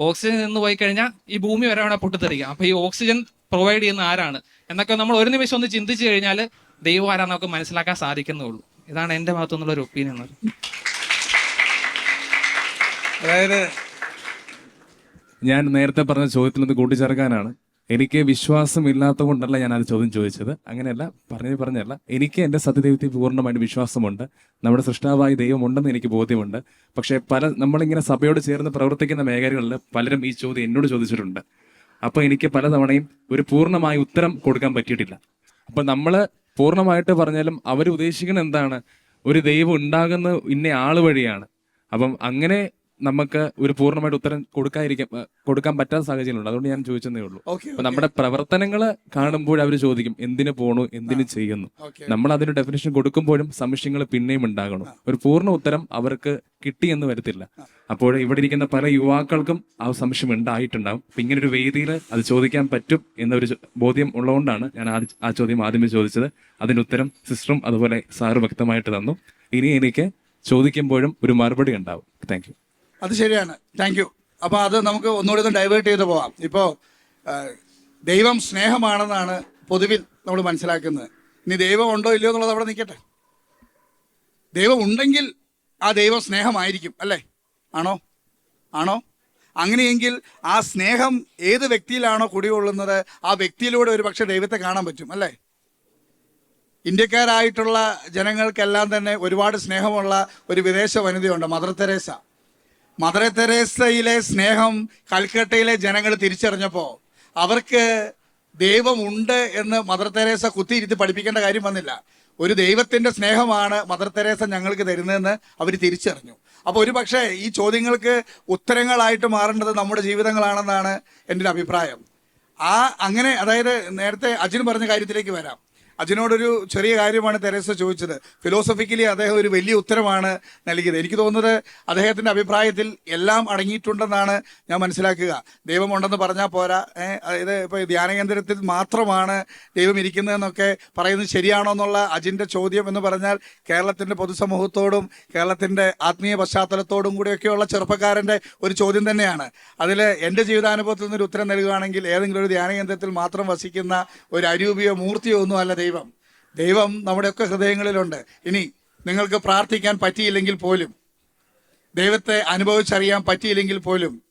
ഓക്സിജൻ നിന്ന് പോയി കഴിഞ്ഞാൽ ഈ ഭൂമി വരെ വേണേൽ പൊട്ടിത്തെറിക്കാം. അപ്പൊ ഈ ഓക്സിജൻ പ്രൊവൈഡ് ചെയ്യുന്ന ആരാണ്? എന്നൊക്കെ നമ്മൾ ഒരു നിമിഷം ഒന്ന് ചിന്തിച്ചു കഴിഞ്ഞാൽ ദൈവം ആരാന്ന് നമുക്ക് മനസ്സിലാക്കാൻ സാധിക്കുന്നുള്ളൂ ഇതാണ് എന്റെ ഭാഗത്തു നിന്നുള്ള ഒരു ഒപ്പീനിയൻ അതായത് ഞാൻ നേരത്തെ പറഞ്ഞ ചോദ്യത്തിൽ നിന്ന് കൂട്ടിച്ചേർക്കാനാണ്. എനിക്ക് വിശ്വാസം ഇല്ലാത്ത കൊണ്ടല്ല ഞാൻ അത് ചോദ്യം ചോദിച്ചത്. അങ്ങനെയല്ല പറഞ്ഞു പറഞ്ഞല്ല എനിക്ക് എന്റെ സത്യദൈവത്തിൽ പൂർണമായിട്ട് വിശ്വാസമുണ്ട്. നമ്മുടെ സൃഷ്ടാവായ ദൈവം ഉണ്ടെന്ന് എനിക്ക് ബോധ്യമുണ്ട്. പക്ഷേ പല നമ്മളിങ്ങനെ സഭയോട് ചേർന്ന് പ്രവർത്തിക്കുന്ന മേഖലകളിൽ പലരും ഈ ചോദ്യം എന്നോട് ചോദിച്ചിട്ടുണ്ട്. അപ്പോൾ എനിക്ക് പലതവണയും ഒരു പൂർണമായ ഉത്തരം കൊടുക്കാൻ പറ്റിയിട്ടില്ല. അപ്പം നമ്മൾ പൂർണമായിട്ട് പറഞ്ഞാലും അവർ ഉദ്ദേശിക്കുന്നത് എന്താണ്? ഒരു ദൈവം ഉണ്ടാകുന്ന ഇന്ന ആൾ വഴിയാണ്. അപ്പം അങ്ങനെ നമുക്ക് ഒരു പൂർണമായിട്ട് ഉത്തരം കൊടുക്കാതിരിക്കാൻ കൊടുക്കാൻ പറ്റാത്ത സാഹചര്യമുണ്ട് അതുകൊണ്ട് ഞാൻ ചോദിച്ചതേ ഉള്ളൂ. അപ്പൊ നമ്മുടെ പ്രവർത്തനങ്ങൾ കാണുമ്പോൾ അവർ ചോദിക്കും എന്തിനു പോണു എന്തിനു ചെയ്യുന്നു? നമ്മൾ അതിന് ഡെഫിനേഷൻ കൊടുക്കുമ്പോഴും സംശയങ്ങൾ പിന്നെയും ഉണ്ടാകണം. ഒരു പൂർണ ഉത്തരം അവർക്ക് കിട്ടിയെന്ന് വരത്തില്ല. അപ്പോൾ ഇവിടെ ഇരിക്കുന്ന പല യുവാക്കൾക്കും ആ സംശയം ഉണ്ടായിട്ടുണ്ടാവും. അപ്പൊ ഇങ്ങനെ ഒരു വേദിയിൽ അത് ചോദിക്കാൻ പറ്റും എന്നൊരു ബോധ്യം ഉള്ളതുകൊണ്ടാണ് ഞാൻ ആ- ചോദ്യം ആദ്യമേ ചോദിച്ചത്. അതിന് ഉത്തരം സിസ്റ്ററും അതുപോലെ സാറ് വ്യക്തമായിട്ട് തന്നു. ഇനി എനിക്ക് ചോദിക്കുമ്പോഴും ഒരു മറുപടി ഉണ്ടാവും. താങ്ക് യു അത് ശരിയാണ്. താങ്ക് യു അപ്പോൾ അത് നമുക്ക് ഒന്നുകൂടി ഒന്ന് ഡൈവേർട്ട് ചെയ്ത് പോവാം. ഇപ്പോൾ ദൈവം സ്നേഹമാണെന്നാണ് പൊതുവിൽ നമ്മൾ മനസ്സിലാക്കുന്നത്. ഇനി ദൈവം ഉണ്ടോ ഇല്ലയോ എന്നുള്ളത് അവിടെ നിൽക്കട്ടെ. ദൈവം ഉണ്ടെങ്കിൽ ആ ദൈവം സ്നേഹമായിരിക്കും അല്ലേ? ആണോ? ആണോ? അങ്ങനെയെങ്കിൽ ആ സ്നേഹം ഏത് വ്യക്തിയിലാണോ കുടികൊള്ളുന്നത് ആ വ്യക്തിയിലൂടെ ഒരു പക്ഷേ ദൈവത്തെ കാണാൻ പറ്റും അല്ലേ? ഇന്ത്യക്കാരായിട്ടുള്ള ജനങ്ങൾക്കെല്ലാം തന്നെ ഒരുപാട് സ്നേഹമുള്ള ഒരു വിദേശ വനിതയുണ്ട് മദർ തെരേസ. മദർ തെരേസയിലെ സ്നേഹം കൽക്കട്ടയിലെ ജനങ്ങൾ തിരിച്ചറിഞ്ഞപ്പോൾ അവർക്ക് ദൈവമുണ്ട് എന്ന് മദർ തെരേസ കുത്തിയിരുത്തി പഠിപ്പിക്കേണ്ട കാര്യം വന്നില്ല. ഒരു ദൈവത്തിന്റെ സ്നേഹമാണ് മദർ തെരേസ ഞങ്ങൾക്ക് തരുന്നതെന്ന് അവർ തിരിച്ചറിഞ്ഞു. അപ്പോൾ ഒരു പക്ഷേ ഈ ചോദ്യങ്ങൾക്ക് ഉത്തരങ്ങളായിട്ട് മാറേണ്ടത് നമ്മുടെ ജീവിതങ്ങളാണെന്നാണ് എന്റെ ഒരു അഭിപ്രായം. ആ അങ്ങനെ അതായത് നേരത്തെ അജിൻ പറഞ്ഞ കാര്യത്തിലേക്ക് വരാം. അജിനോടൊരു ചെറിയ കാര്യമാണ് തെരേസ ചോദിച്ചത്. ഫിലോസഫിക്കലി അദ്ദേഹം ഒരു വലിയ ഉത്തരമാണ് നൽകിയത്. എനിക്ക് തോന്നുന്നത് അദ്ദേഹത്തിന്റെ അഭിപ്രായത്തിൽ എല്ലാം അടങ്ങിയിട്ടുണ്ടെന്നാണ് ഞാൻ മനസ്സിലാക്കുക. ദൈവമുണ്ടെന്ന് പറഞ്ഞാൽ പോരാ. അതായത് ഇപ്പോൾ ധ്യാനകേന്ദ്രത്തിൽ മാത്രമാണ് ദൈവം ഇരിക്കുന്നതെന്നൊക്കെ പറയുന്നത് ശരിയാണോ എന്നുള്ള അജിന്റെ ചോദ്യം എന്ന് പറഞ്ഞാൽ കേരളത്തിന്റെ പൊതുസമൂഹത്തോടും കേരളത്തിന്റെ ആത്മീയ പശ്ചാത്തലത്തോടും കൂടിയൊക്കെയുള്ള ചെറുപ്പക്കാരന്റെ ഒരു ചോദ്യം തന്നെയാണ്. അതിൽ എന്റെ ജീവിതാനുഭവത്തിൽ നിന്നൊരു ഉത്തരം നൽകുകയാണെങ്കിൽ ഏതെങ്കിലും ഒരു ധ്യാനകേന്ദ്രത്തിൽ മാത്രം വസിക്കുന്ന ഒരു അരൂപിയോ മൂർത്തിയോ ഒന്നും അല്ല ദൈവം. ദൈവം നമ്മുടെയൊക്കെ ഹൃദയങ്ങളിലുണ്ട്. ഇനി നിങ്ങൾക്ക് പ്രാർത്ഥിക്കാൻ പറ്റിയില്ലെങ്കിൽ പോലും ദൈവത്തെ അനുഭവിച്ചറിയാൻ പറ്റിയില്ലെങ്കിൽ പോലും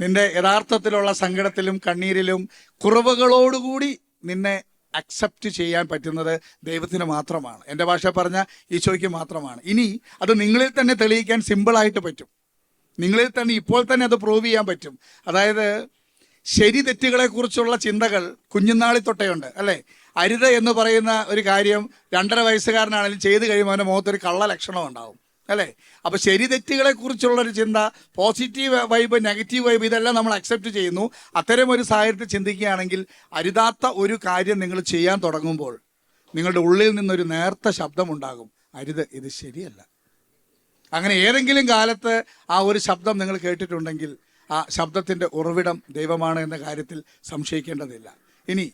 നിന്റെ യഥാർത്ഥത്തിലുള്ള സങ്കടത്തിലും കണ്ണീരിലും കുറവുകളോടുകൂടി നിന്നെ അക്സെപ്റ്റ് ചെയ്യാൻ പറ്റുന്നത് ദൈവത്തിന് മാത്രമാണ്. എന്റെ ഭാഷ പറഞ്ഞ ഈശോയ്ക്ക് മാത്രമാണ്. ഇനി അത് നിങ്ങളിൽ തന്നെ തെളിയിക്കാൻ സിമ്പിളായിട്ട് പറ്റും. നിങ്ങളിൽ തന്നെ ഇപ്പോൾ തന്നെ അത് പ്രൂവ് ചെയ്യാൻ പറ്റും. അതായത് ശരി തെറ്റുകളെ കുറിച്ചുള്ള ചിന്തകൾ കുഞ്ഞുനാളി തൊട്ടേയുണ്ട് അല്ലേ? അരുത് എന്ന് പറയുന്ന ഒരു കാര്യം രണ്ടര വയസ്സുകാരനാണെങ്കിലും ചെയ്ത് കഴിയുമ്പോൾ അവന്റെ മുഖത്തൊരു കള്ള ലക്ഷണം ഉണ്ടാവും അല്ലേ? അപ്പോൾ ശരി ഒരു ചിന്ത പോസിറ്റീവ് വൈബ് നെഗറ്റീവ് വൈബ് ഇതെല്ലാം നമ്മൾ അക്സെപ്റ്റ് ചെയ്യുന്നു. അത്തരം ഒരു സാഹചര്യത്തിൽ ചിന്തിക്കുകയാണെങ്കിൽ അരുതാത്ത ഒരു കാര്യം നിങ്ങൾ ചെയ്യാൻ തുടങ്ങുമ്പോൾ നിങ്ങളുടെ ഉള്ളിൽ നിന്നൊരു നേർത്ത ശബ്ദമുണ്ടാകും. അരുത് ഇത് ശരിയല്ല. അങ്ങനെ ഏതെങ്കിലും കാലത്ത് ആ ഒരു ശബ്ദം നിങ്ങൾ കേട്ടിട്ടുണ്ടെങ്കിൽ ആ ശബ്ദത്തിന്റെ ഉറവിടം ദൈവമാണ് എന്ന കാര്യത്തിൽ സംശയിക്കേണ്ടതില്ല. ഇനി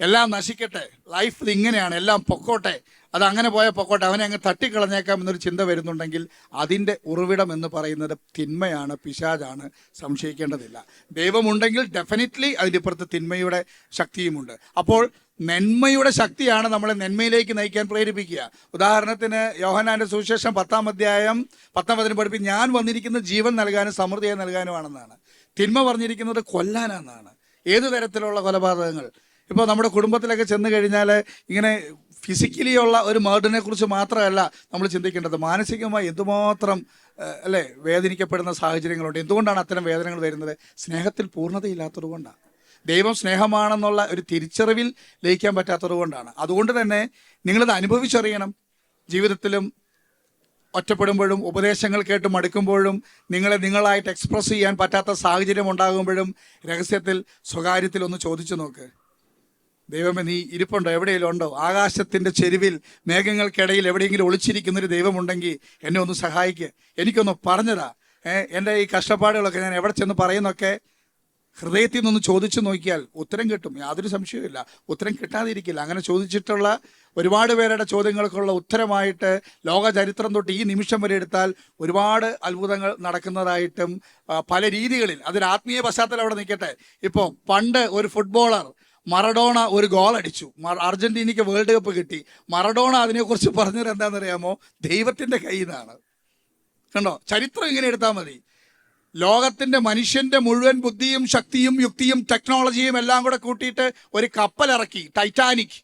എല്ലാം നശിക്കട്ടെ. ലൈഫ് ഇങ്ങനെയാണ്. എല്ലാം പൊക്കോട്ടെ. അത് അങ്ങനെ പോയാൽ പൊക്കോട്ടെ. അവനെ അങ്ങ് തട്ടിക്കളഞ്ഞേക്കാം എന്നൊരു ചിന്ത വരുന്നുണ്ടെങ്കിൽ അതിന്റെ ഉറവിടം എന്ന് പറയുന്നത് തിന്മയാണ് പിശാജാണ് സംശയിക്കേണ്ടതില്ല. ദൈവമുണ്ടെങ്കിൽ ഡെഫിനറ്റ്ലി അതിന്റെ ഇപ്പുറത്ത് തിന്മയുടെ ശക്തിയുമുണ്ട്. അപ്പോൾ നന്മയുടെ ശക്തിയാണ് നമ്മളെ നന്മയിലേക്ക് നയിക്കാൻ പ്രേരിപ്പിക്കുക. ഉദാഹരണത്തിന് യോഹനാന്റെ സുവിശേഷം പത്താം അധ്യായം പത്താം പതിന് പഠിപ്പി ഞാൻ വന്നിരിക്കുന്ന ജീവൻ നൽകാനും സമൃദ്ധിയെ നൽകാനുമാണെന്നാണ്. തിന്മ പറഞ്ഞിരിക്കുന്നത് കൊല്ലാനാണെന്നാണ്. ഏതു തരത്തിലുള്ള കൊലപാതകങ്ങൾ? ഇപ്പോൾ നമ്മുടെ കുടുംബത്തിലൊക്കെ ചെന്ന് കഴിഞ്ഞാൽ ഇങ്ങനെ ഫിസിക്കലിയുള്ള ഒരു മേർഡിനെ കുറിച്ച് മാത്രമല്ല നമ്മൾ ചിന്തിക്കേണ്ടത്. മാനസികമായി എന്തുമാത്രം അല്ലേ വേദനിക്കപ്പെടുന്ന സാഹചര്യങ്ങളുണ്ട്. എന്തുകൊണ്ടാണ് അത്തരം വേദനകൾ വരുന്നത്? സ്നേഹത്തിൽ പൂർണതയില്ലാത്തത് കൊണ്ടാണ്. ദൈവം സ്നേഹമാണെന്നുള്ള ഒരു തിരിച്ചറിവിൽ ലയിക്കാൻ പറ്റാത്തത് കൊണ്ടാണ്. അതുകൊണ്ട് തന്നെ നിങ്ങളത് അനുഭവിച്ചറിയണം. ജീവിതത്തിലും ഒറ്റപ്പെടുമ്പോഴും ഉപദേശങ്ങൾ കേട്ട് മടുക്കുമ്പോഴും നിങ്ങളെ നിങ്ങളായിട്ട് എക്സ്പ്രസ് ചെയ്യാൻ പറ്റാത്ത സാഹചര്യം ഉണ്ടാകുമ്പോഴും രഹസ്യത്തിൽ സ്വകാര്യത്തിൽ ഒന്ന് ചോദിച്ചു നോക്ക്. ദൈവമേ നീ ഇരിപ്പുണ്ടോ? എവിടെയെങ്കിലും ഉണ്ടോ? ആകാശത്തിന്റെ ചെരുവിൽ മേഘങ്ങൾക്കിടയിൽ എവിടെയെങ്കിലും ഒളിച്ചിരിക്കുന്ന ഒരു ദൈവമുണ്ടെങ്കിൽ എന്നെ ഒന്ന് സഹായിക്കുക എനിക്കൊന്ന് പറഞ്ഞതാ എന്റെ ഈ കഷ്ടപ്പാടുകളൊക്കെ ഞാൻ എവിടെ ചെന്ന് പറയുന്നൊക്കെ ഹൃദയത്തിൽ നിന്ന് ചോദിച്ചു നോക്കിയാൽ ഉത്തരം കിട്ടും. യാതൊരു സംശയവുമില്ല. ഉത്തരം കിട്ടാതിരിക്കില്ല. അങ്ങനെ ചോദിച്ചിട്ടുള്ള ഒരുപാട് പേരുടെ ചോദ്യങ്ങൾക്കുള്ള ഉത്തരമായിട്ട് ലോക ചരിത്രം തൊട്ട് ഈ നിമിഷം വരെ എടുത്താൽ ഒരുപാട് അത്ഭുതങ്ങൾ നടക്കുന്നതായിട്ടും പല രീതികളിൽ. ആത്മീയ പശ്ചാത്തലം അവിടെ നിൽക്കട്ടെ. ഇപ്പോൾ പണ്ട് ഒരു ഫുട്ബോളർ മറഡോണ ഒരു ഗോൾ അടിച്ചു. അർജന്റീനയ്ക്ക് വേൾഡ് കപ്പ് കിട്ടി. മറഡോണ അതിനെക്കുറിച്ച് പറഞ്ഞത് എന്താണെന്നറിയാമോ? ദൈവത്തിന്റെ കയ്യിൽ നിന്നാണ്. കണ്ടോ? ചരിത്രം ഇങ്ങനെ എടുത്താൽ മതി. ലോകത്തിന്റെ മനുഷ്യന്റെ മുഴുവൻ ബുദ്ധിയും ശക്തിയും യുക്തിയും ടെക്നോളജിയും എല്ലാം കൂടെ കൂട്ടിയിട്ട് ഒരു കപ്പൽ ഇറക്കി ടൈറ്റാനിക്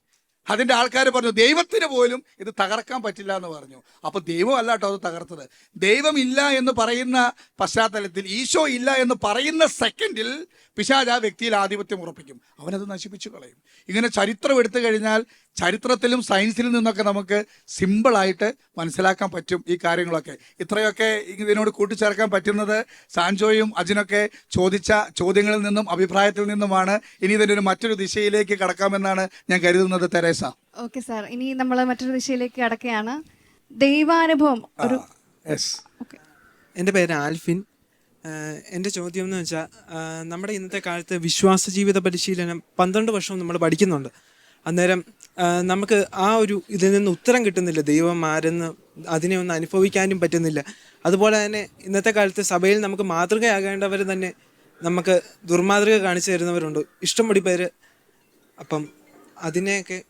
അതിന്റെ ആൾക്കാർ പറഞ്ഞു ദൈവത്തിന് പോലും ഇത് തകർക്കാൻ പറ്റില്ല എന്ന് പറഞ്ഞു. അപ്പൊ ദൈവം അല്ല കേട്ടോ അത് തകർത്തത്. ദൈവമില്ല എന്ന് പറയുന്ന പശ്ചാത്തലത്തിൽ ഈശോ ഇല്ല എന്ന് പറയുന്ന സെക്കൻഡിൽ പിശാജ് ആ വ്യക്തിയിൽ ആധിപത്യം ഉറപ്പിക്കും. അവനത് നശിപ്പിച്ചു കളയും. ഇങ്ങനെ ചരിത്രം എടുത്തു കഴിഞ്ഞാൽ ചരിത്രത്തിലും സയൻസിലും നിന്നൊക്കെ നമുക്ക് സിമ്പിളായിട്ട് മനസ്സിലാക്കാൻ പറ്റും ഈ കാര്യങ്ങളൊക്കെ. ഇത്രയൊക്കെ ഇതിനോട് കൂട്ടിച്ചേർക്കാൻ പറ്റുന്നത് സാൻജോയും അജിനൊക്കെ ചോദിച്ച ചോദ്യങ്ങളിൽ നിന്നും അഭിപ്രായത്തിൽ നിന്നുമാണ്. ഇനി ഇതിന്റെ ഒരു മറ്റൊരു ദിശയിലേക്ക് കടക്കാമെന്നാണ് ഞാൻ കരുതുന്നത് തെരേസ. Okay sir. ഇനി നമ്മൾ മറ്റൊരു ദിശയിലേക്ക് കടക്കുകയാണ്. ദൈവാനുഭവം ഒരു എന്റെ പേര് ആൽഫിൻ. എന്റെ ചോദ്യം എന്ന് വെച്ചാൽ നമ്മുടെ ഇന്നത്തെ കാലത്ത് വിശ്വാസ ജീവിത പരിശീലനം പന്ത്രണ്ട് വർഷവും നമ്മൾ പഠിക്കുന്നുണ്ട്. അന്നേരം നമുക്ക് ആ ഒരു ഇതിൽ നിന്ന് ഉത്തരം കിട്ടുന്നില്ല. ദൈവം ആരെന്ന് അതിനെ ഒന്ന് അനുഭവിക്കാനും പറ്റുന്നില്ല. അതുപോലെ തന്നെ ഇന്നത്തെ കാലത്ത് സഭയിൽ നമുക്ക് മാതൃകയാകേണ്ടവർ തന്നെ നമുക്ക് ദുർമാതൃക കാണിച്ചു തരുന്നവരുണ്ട്. ഇഷ്ടംപടി പേര് അപ്പം അതിനെയൊക്കെ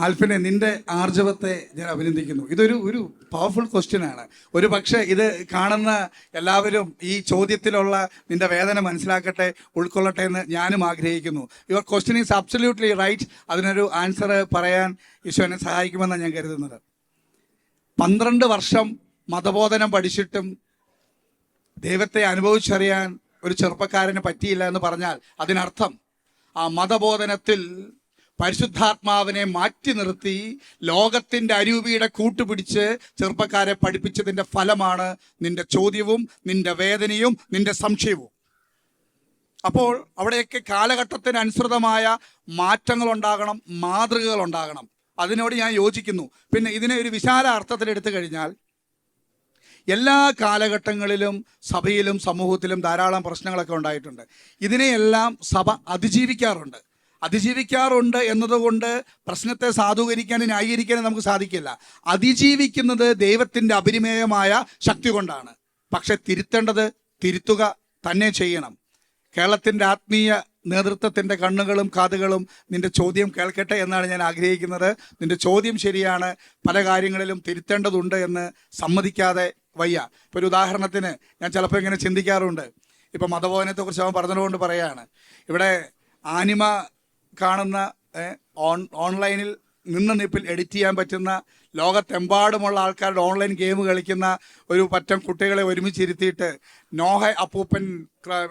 ആൽഫിനെ നിന്റെ ആർജവത്തെ ഞാൻ അഭിനന്ദിക്കുന്നു. ഇതൊരു ഒരു പവർഫുൾ ക്വസ്റ്റ്യൻ ആണ്. ഒരു പക്ഷേ ഇത് കാണുന്ന എല്ലാവരും ഈ ചോദ്യത്തിലുള്ള നിന്റെ വേദന മനസ്സിലാക്കട്ടെ ഉൾക്കൊള്ളട്ടെ എന്ന് ഞാനും ആഗ്രഹിക്കുന്നു. Your question is absolutely right അതിനൊരു ആൻസർ പറയാൻ ഈശോ എന്നെ സഹായിക്കുമെന്നാണ് ഞാൻ കരുതുന്നത്. പന്ത്രണ്ട് വർഷം മതബോധനം പഠിച്ചിട്ടും ദൈവത്തെ അനുഭവിച്ചറിയാൻ ഒരു ചെറുപ്പക്കാരന് പറ്റിയില്ല എന്ന് പറഞ്ഞാൽ അതിനർത്ഥം ആ മതബോധനത്തിൽ പരിശുദ്ധാത്മാവിനെ മാറ്റി നിർത്തി ലോകത്തിന്റെ അരൂപിയുടെ കൂട്ടുപിടിച്ച് ചെറുപ്പക്കാരെ പഠിപ്പിച്ചതിന്റെ ഫലമാണ് നിന്റെ ചോദ്യവും നിന്റെ വേദനയും നിന്റെ സംശയവും. അപ്പോൾ അവിടെയൊക്കെ കാലഘട്ടത്തിന് അനുസൃതമായ മാറ്റങ്ങൾ ഉണ്ടാകണം മാതൃകകൾ ഉണ്ടാകണം. അതിനോട് ഞാൻ യോജിക്കുന്നു. പിന്നെ ഇതിനെ ഒരു വിശാല അർത്ഥത്തിൽ എടുത്തു കഴിഞ്ഞാൽ എല്ലാ കാലഘട്ടങ്ങളിലും സഭയിലും സമൂഹത്തിലും ധാരാളം പ്രശ്നങ്ങളൊക്കെ ഉണ്ടായിട്ടുണ്ട്. ഇതിനെയെല്ലാം സഭ അതിജീവിക്കാറുണ്ട്. അതിജീവിക്കാറുണ്ട് എന്നതുകൊണ്ട് പ്രശ്നത്തെ സാധൂകരിക്കാനും ന്യായീകരിക്കാനും നമുക്ക് സാധിക്കില്ല. അതിജീവിക്കുന്നത് ദൈവത്തിന്റെ അപരിമേയമായ ശക്തി കൊണ്ടാണ്. പക്ഷെ തിരുത്തേണ്ടത് തിരുത്തുക തന്നെ ചെയ്യണം. കേരളത്തിന്റെ ആത്മീയ നേതൃത്വത്തിന്റെ കണ്ണുകളും കാതുകളും നിന്റെ ചോദ്യം കേൾക്കട്ടെ എന്നാണ് ഞാൻ ആഗ്രഹിക്കുന്നത്. നിന്റെ ചോദ്യം ശരിയാണ്. പല കാര്യങ്ങളിലും തിരുത്തേണ്ടതുണ്ട് എന്ന് സമ്മതിക്കാതെ വയ്യ. ഇപ്പോൾ ഒരു ഉദാഹരണത്തിന് ഞാൻ ചിലപ്പോൾ ഇങ്ങനെ ചിന്തിക്കാറുണ്ട്. ഇപ്പം മതബോധനത്തെക്കുറിച്ച് അവൻ പറഞ്ഞതുകൊണ്ട് പറയാണ്. ഇവിടെ ആനിമ കാണുന്ന ഓൺ ഓൺലൈനിൽ നിന്ന് നിപ്പിൽ എഡിറ്റ് ചെയ്യാൻ പറ്റുന്ന ലോകത്തെമ്പാടുമുള്ള ആൾക്കാരുടെ ഓൺലൈൻ ഗെയിം കളിക്കുന്ന ഒരു പറ്റം കുട്ടികളെ ഒരുമിച്ചിരുത്തിയിട്ട് നോഹ അപ്പൂപ്പൻ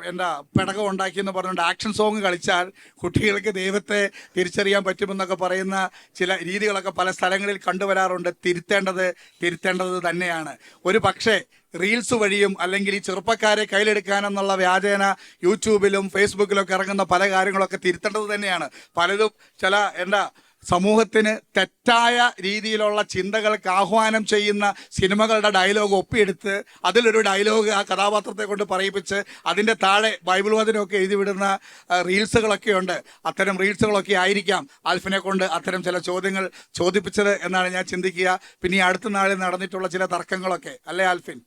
എന്താ പെടകം ഉണ്ടാക്കിയെന്ന് പറഞ്ഞുകൊണ്ട് ആക്ഷൻ സോങ് കളിച്ചാൽ കുട്ടികൾക്ക് ദൈവത്തെ തിരിച്ചറിയാൻ പറ്റുമെന്നൊക്കെ പറയുന്ന ചില രീതികളൊക്കെ പല സ്ഥലങ്ങളിൽ കണ്ടുവരാറുണ്ട്. തിരുത്തേണ്ടത് തിരുത്തേണ്ടത് തന്നെയാണ്. ഒരു പക്ഷേ റീൽസ് വഴിയും അല്ലെങ്കിൽ ഈ ചെറുപ്പക്കാരെ കയ്യിലെടുക്കാനെന്നുള്ള വ്യാജേന യൂട്യൂബിലും ഫേസ്ബുക്കിലും ഒക്കെ ഇറങ്ങുന്ന പല കാര്യങ്ങളൊക്കെ തിരുത്തേണ്ടത് തന്നെയാണ്. പലതും ചില എന്താ സമൂഹത്തിന് തെറ്റായ രീതിയിലുള്ള ചിന്തകൾക്ക് ആഹ്വാനം ചെയ്യുന്ന സിനിമകളുടെ ഡയലോഗ് ഒപ്പിയെടുത്ത് അതിലൊരു ഡയലോഗ് ആ കഥാപാത്രത്തെ കൊണ്ട് പറയിപ്പിച്ച് അതിന്റെ താഴെ ബൈബിൾ വചനമൊക്കെ എഴുതി വിടുന്ന റീൽസുകളൊക്കെ ഉണ്ട്. അത്തരം റീൽസുകളൊക്കെ ആയിരിക്കാം ആൽഫിനെ കൊണ്ട് അത്തരം ചില ചോദ്യങ്ങൾ ചോദിപ്പിച്ചത് എന്നാണ് ഞാൻ ചിന്തിക്കുക. പിന്നെ ഈ അടുത്ത നാളിൽ നടന്നിട്ടുള്ള ചില തർക്കങ്ങളൊക്കെ. അല്ലേ ആൽഫിൻ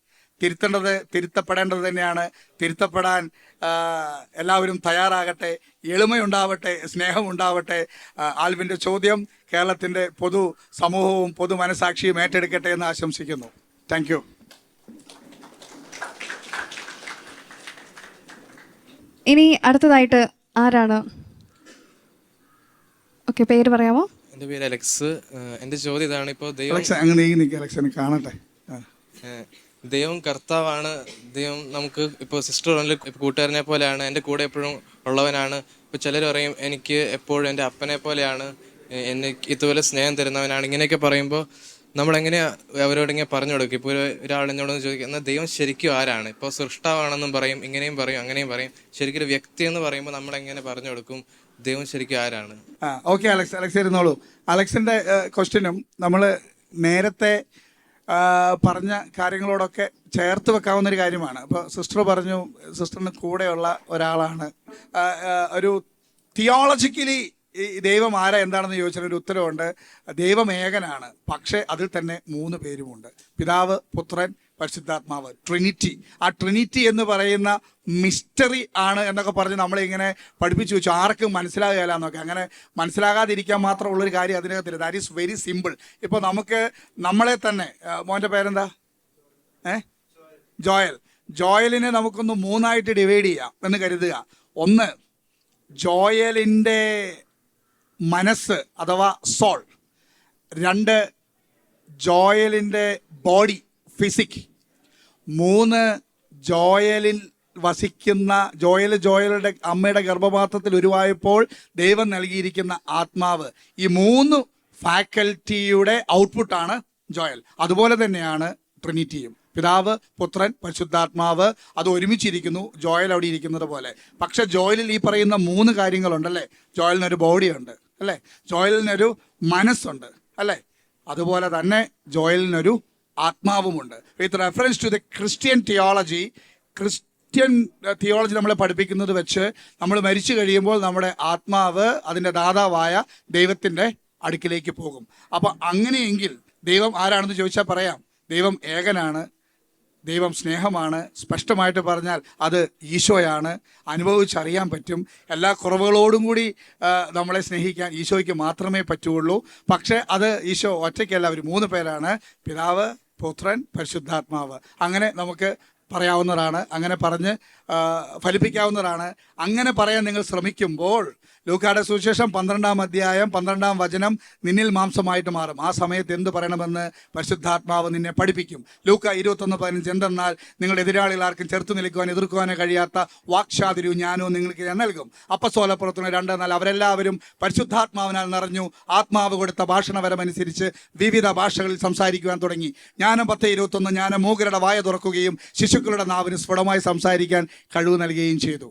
തിരുത്തേണ്ടത് തിരുത്തപ്പെടേണ്ടത് തന്നെയാണ്. തിരുത്തപ്പെടാൻ എല്ലാവരും തയ്യാറാകട്ടെ എളിമയുണ്ടാവട്ടെ സ്നേഹമുണ്ടാവട്ടെ. ആൽവിന്റെ ചോദ്യം കേരളത്തിന്റെ പൊതു സമൂഹവും പൊതു മനസാക്ഷിയും ഏറ്റെടുക്കട്ടെ എന്ന് ആശംസിക്കുന്നു. താങ്ക് യു ഇനി അടുത്തതായിട്ട് ആരാണ്? ഓക്കെ പേര് പറയാമോ? എന്റെ പേര് അലക്സ്. എന്റെ ചോദ്യം ഇതാണ്. ഇപ്പോൾ ദൈവം അലക്സ അങ്ങ് നീങ്ങി നിൽക്കുക അലക്സന് കാണട്ടെ. ദൈവം കർത്താവാണ്. ദൈവം നമുക്ക് ഇപ്പോൾ സിസ്റ്റർ പറഞ്ഞ കൂട്ടുകാരനെ പോലെയാണ്. എന്റെ കൂടെ എപ്പോഴും ഉള്ളവനാണ്. ഇപ്പോൾ ചിലർ പറയും എനിക്ക് എപ്പോഴും എന്റെ അപ്പനെ പോലെയാണ്. എന്നെ ഇതുപോലെ സ്നേഹം തരുന്നവനാണ്. ഇങ്ങനെയൊക്കെ പറയുമ്പോൾ നമ്മൾ അവരോടിങ്ങനെ പറഞ്ഞു കൊടുക്കും? ഇപ്പോൾ ഒരാൾ എന്നോടൊന്ന് ചോദിക്കും എന്നാൽ ദൈവം ശരിക്കും ആരാണ്? ഇപ്പോൾ സൃഷ്ടാവാണെന്നും പറയും ഇങ്ങനെയും പറയും അങ്ങനെയും പറയും. ശരിക്കും ഒരു വ്യക്തി എന്ന് പറയുമ്പോൾ നമ്മളെങ്ങനെ പറഞ്ഞു കൊടുക്കും? ദൈവം ശരിക്കും ആരാണ്? ആ ഓക്കെ അലക്സ് അലക്സ് ഇരുന്നോളൂ. അലക്സിന്റെ ക്വസ്റ്റ്യനും നമ്മൾ നേരത്തെ പറഞ്ഞ കാര്യങ്ങളോടൊക്കെ ചേർത്ത് വെക്കാവുന്ന ഒരു കാര്യമാണ്. അപ്പോൾ സിസ്റ്റർ പറഞ്ഞു സിസ്റ്ററിന് കൂടെയുള്ള ഒരാളാണ്. ഒരു തിയോളജിക്കലി ദൈവം ആരാ എന്താണെന്ന് ചോദിച്ചാൽ ഒരു ഉത്തരവുണ്ട്. ദൈവം ഏകനാണ് പക്ഷേ അതിൽ തന്നെ മൂന്ന് പേരുമുണ്ട്. പിതാവ് പുത്രൻ പരിശുദ്ധാത്മാവ് ട്രിനിറ്റി. ആ ട്രിനിറ്റി എന്ന് പറയുന്ന മിസ്റ്ററി ആണ് എന്നൊക്കെ പറഞ്ഞ് നമ്മളിങ്ങനെ പഠിപ്പിച്ചു വെച്ചു. ആർക്കും മനസ്സിലാകുകയില്ല എന്നൊക്കെ. അങ്ങനെ മനസ്സിലാകാതിരിക്കാൻ മാത്രമുള്ളൊരു കാര്യം അതിനകത്തില്ല. ദാറ്റ് ഈസ് വെരി സിമ്പിൾ ഇപ്പോൾ നമുക്ക് നമ്മളെ തന്നെ മോന്റെ പേരെന്താ? ഏ? ജോയൽ. ജോയലിനെ നമുക്കൊന്ന് മൂന്നായിട്ട് ഡിവൈഡ് ചെയ്യാം എന്ന് കരുതുക. ഒന്ന് ജോയലിന്റെ മനസ്സ് അഥവാ സോൾ. രണ്ട് ജോയലിന്റെ ബോഡി ഫിസിക്. മൂന്ന് ജോയലിൽ വസിക്കുന്ന ജോയൽ ജോയലുടെ അമ്മയുടെ ഗർഭപാത്രത്തിൽ ഉരുവായപ്പോൾ ദൈവം നൽകിയിരിക്കുന്ന ആത്മാവ്. ഈ മൂന്ന് ഫാക്കൽറ്റിയുടെ ഔട്ട്പുട്ടാണ് ജോയൽ. അതുപോലെ തന്നെയാണ് ട്രിനിറ്റിയും. പിതാവ് പുത്രൻ പരിശുദ്ധാത്മാവ് അത് ഒരുമിച്ചിരിക്കുന്നു ജോയൽ അവിടെ ഇരിക്കുന്നത് പോലെ. പക്ഷെ ജോയലിൽ ഈ പറയുന്ന മൂന്ന് കാര്യങ്ങളുണ്ടല്ലേ? ജോയലിനൊരു ബോഡിയുണ്ട് അല്ലേ? ജോയലിനൊരു മനസ്സുണ്ട് അല്ലേ? അതുപോലെ തന്നെ ജോയലിനൊരു ആത്മാവുമുണ്ട്. With reference to the Christian theology Christian theology നമ്മളെ പഠിപ്പിക്കുന്നത് വെച്ച് നമ്മൾ മരിച്ചു കഴിയുമ്പോൾ നമ്മുടെ ആത്മാവ് അതിന്റെ ദാതാവായ ദൈവത്തിന്റെ അടുക്കിലേക്ക് പോകും. അപ്പോൾ അങ്ങനെയെങ്കിൽ ദൈവം ആരാണെന്ന് ചോദിച്ചാൽ പറയാം. ദൈവം ഏകനാണ് ദൈവം സ്നേഹമാണ്. സ്പഷ്ടമായിട്ട് പറഞ്ഞാൽ അത് ഈശോയാണ്. അനുഭവിച്ചറിയാൻ പറ്റും. എല്ലാ കുറവുകളോടും കൂടി നമ്മളെ സ്നേഹിക്കാൻ ഈശോയ്ക്ക് മാത്രമേ പറ്റുള്ളൂ. പക്ഷേ അത് ഈശോ ഒറ്റയ്ക്കല്ല ഒരു മൂന്ന് പേരാണ്. പിതാവ് പുത്രൻ പരിശുദ്ധാത്മാവ്. അങ്ങനെ നമുക്ക് പറയാവുന്നതാണ് അങ്ങനെ പറഞ്ഞ് ഫലിപ്പിക്കാവുന്നതാണ് അങ്ങനെ പറയാൻ നിങ്ങൾ ശ്രമിക്കുമ്പോൾ ലൂക്കായുടെ സുവിശേഷം പന്ത്രണ്ടാം അധ്യായം പന്ത്രണ്ടാം വചനം നിന്നിൽ മാംസമായിട്ട് മാറും. ആ സമയത്ത് എന്ത് പറയണമെന്ന് പരിശുദ്ധാത്മാവ് നിന്നെ പഠിപ്പിക്കും. ലൂക്ക ഇരുപത്തൊന്ന് പതിനഞ്ച്. എന്തെന്നാൽ നിങ്ങളുടെ എതിരാളികൾ ആർക്കും ചെറുത്തു നിൽക്കുവാൻ എതിർക്കുവാനോ കഴിയാത്ത വാക്ഷാതിരു ഞാനോ നിങ്ങൾക്ക് ഞാൻ നൽകും. അപ്പസോലപ്പുറത്തിന് രണ്ടെന്നാൽ അവരെല്ലാവരും പരിശുദ്ധാത്മാവിനാൽ നിറഞ്ഞു ആത്മാവ് കൊടുത്ത ഭാഷണപരമനുസരിച്ച് വിവിധ ഭാഷകളിൽ സംസാരിക്കുവാൻ തുടങ്ങി. ജ്ഞാനം പത്ത് ഇരുപത്തൊന്ന് ജ്ഞാനം മൂകരുടെ വായ തുറക്കുകയും ശിശുക്കളുടെ നാവിന് സ്ഫുടമായി സംസാരിക്കാൻ കഴിവ് നൽകുകയും ചെയ്തു.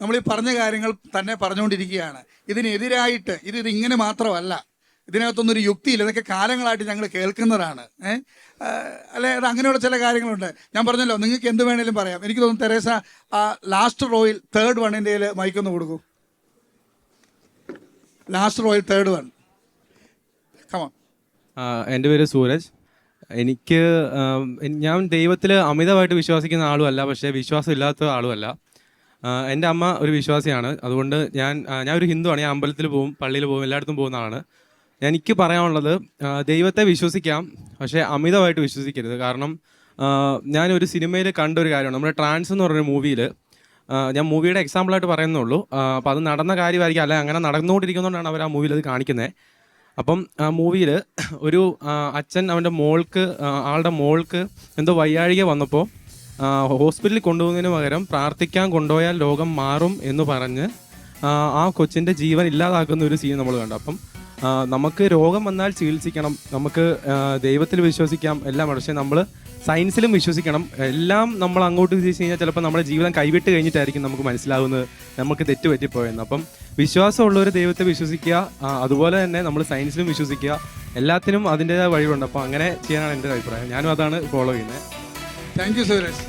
നമ്മൾ ഈ പറഞ്ഞ കാര്യങ്ങൾ തന്നെ പറഞ്ഞുകൊണ്ടിരിക്കുകയാണ്. ഇതിനെതിരായിട്ട് ഇത് ഇതിങ്ങനെ മാത്രമല്ല. ഇതിനകത്തൊന്നും ഒരു യുക്തിയില്ല. ഇതൊക്കെ കാലങ്ങളായിട്ട് ഞങ്ങൾ കേൾക്കുന്നതാണ്. ഏഹ് അല്ലെ അത് അങ്ങനെയുള്ള ചില കാര്യങ്ങളുണ്ട്. ഞാൻ പറഞ്ഞല്ലോ നിങ്ങൾക്ക് എന്ത് വേണേലും പറയാം. എനിക്ക് തോന്നുന്നു തെരേസ ആ ലാസ്റ്റ് റോയിൽ തേർഡ് വണ്ണിന്റെ മൈക്കൊന്ന് കൊടുക്കൂ. ലാസ്റ്റ് റോയിൽ തേർഡ് വൺ എന്റെ പേര് സൂരജ്. എനിക്ക് ഞാൻ ദൈവത്തിൽ അമിതമായിട്ട് വിശ്വസിക്കുന്ന ആളുമല്ല പക്ഷേ വിശ്വാസം ഇല്ലാത്ത ആളുമല്ല എന്റെ അമ്മ ഒരു വിശ്വാസിയാണ്. അതുകൊണ്ട് ഞാൻ ഞാൻ ഒരു ഹിന്ദുവാണ്. ഞാൻ അമ്പലത്തിൽ പോവും പള്ളിയിൽ പോവും എല്ലായിടത്തും പോകുന്ന ആളാണ്. എനിക്ക് പറയാനുള്ളത് ദൈവത്തെ വിശ്വസിക്കാം പക്ഷേ അമിതമായിട്ട് വിശ്വസിക്കരുത്. കാരണം ഞാൻ ഒരു സിനിമയിൽ കണ്ട ഒരു കാര്യമാണ്. നമ്മുടെ ട്രാൻസ് എന്ന് പറഞ്ഞൊരു മൂവിയിൽ ഞാൻ മൂവിയുടെ എക്സാമ്പിളായിട്ട് പറയുന്നുള്ളൂ അപ്പോൾ അത് നടന്ന കാര്യമായിരിക്കും അല്ല അങ്ങനെ നടന്നുകൊണ്ടിരിക്കുന്നതുകൊണ്ടാണ് അവർ ആ മൂവിയിൽ അത് കാണിക്കുന്നത് അപ്പം ആ മൂവിയിൽ ഒരു അച്ഛൻ അവന്റെ മോൾക്ക് ആളുടെ മോൾക്ക് എന്തോ വയ്യാഴിക വന്നപ്പോൾ ഹോസ്പിറ്റലിൽ കൊണ്ടുപോകുന്നതിന് പകരം പ്രാർത്ഥിക്കാൻ കൊണ്ടുപോയാൽ ലോകം മാറും എന്ന് പറഞ്ഞ് ആ, കൊച്ചിന്റെ ജീവൻ ഇല്ലാതാക്കുന്ന ഒരു സീൻ നമ്മൾ കണ്ടു. അപ്പം നമുക്ക് രോഗം വന്നാൽ ചികിത്സിക്കണം. നമുക്ക് ദൈവത്തിൽ വിശ്വസിക്കാം. എല്ലാം. പക്ഷേ നമ്മൾ സയൻസിലും വിശ്വസിക്കണം. എല്ലാം നമ്മൾ അങ്ങോട്ട് വിശ്വസിച്ച് കഴിഞ്ഞാൽ ചിലപ്പോൾ നമ്മുടെ ജീവിതം കൈവിട്ട് കഴിഞ്ഞിട്ടായിരിക്കും നമുക്ക് മനസ്സിലാവുന്നത് നമുക്ക് തെറ്റ് പറ്റിപ്പോയെന്ന്. അപ്പം വിശ്വാസമുള്ളവർ ദൈവത്തെ വിശ്വസിക്കുക അതുപോലെ തന്നെ നമ്മൾ സയൻസിലും വിശ്വസിക്കുക. എല്ലാത്തിനും അതിന്റെതായ വഴിയുണ്ട് അപ്പോൾ അങ്ങനെ ചെയ്യാനാണ് എന്റെ അഭിപ്രായം. ഞാനും അതാണ് ഫോളോ ചെയ്യുന്നത്. Thank you Sooraj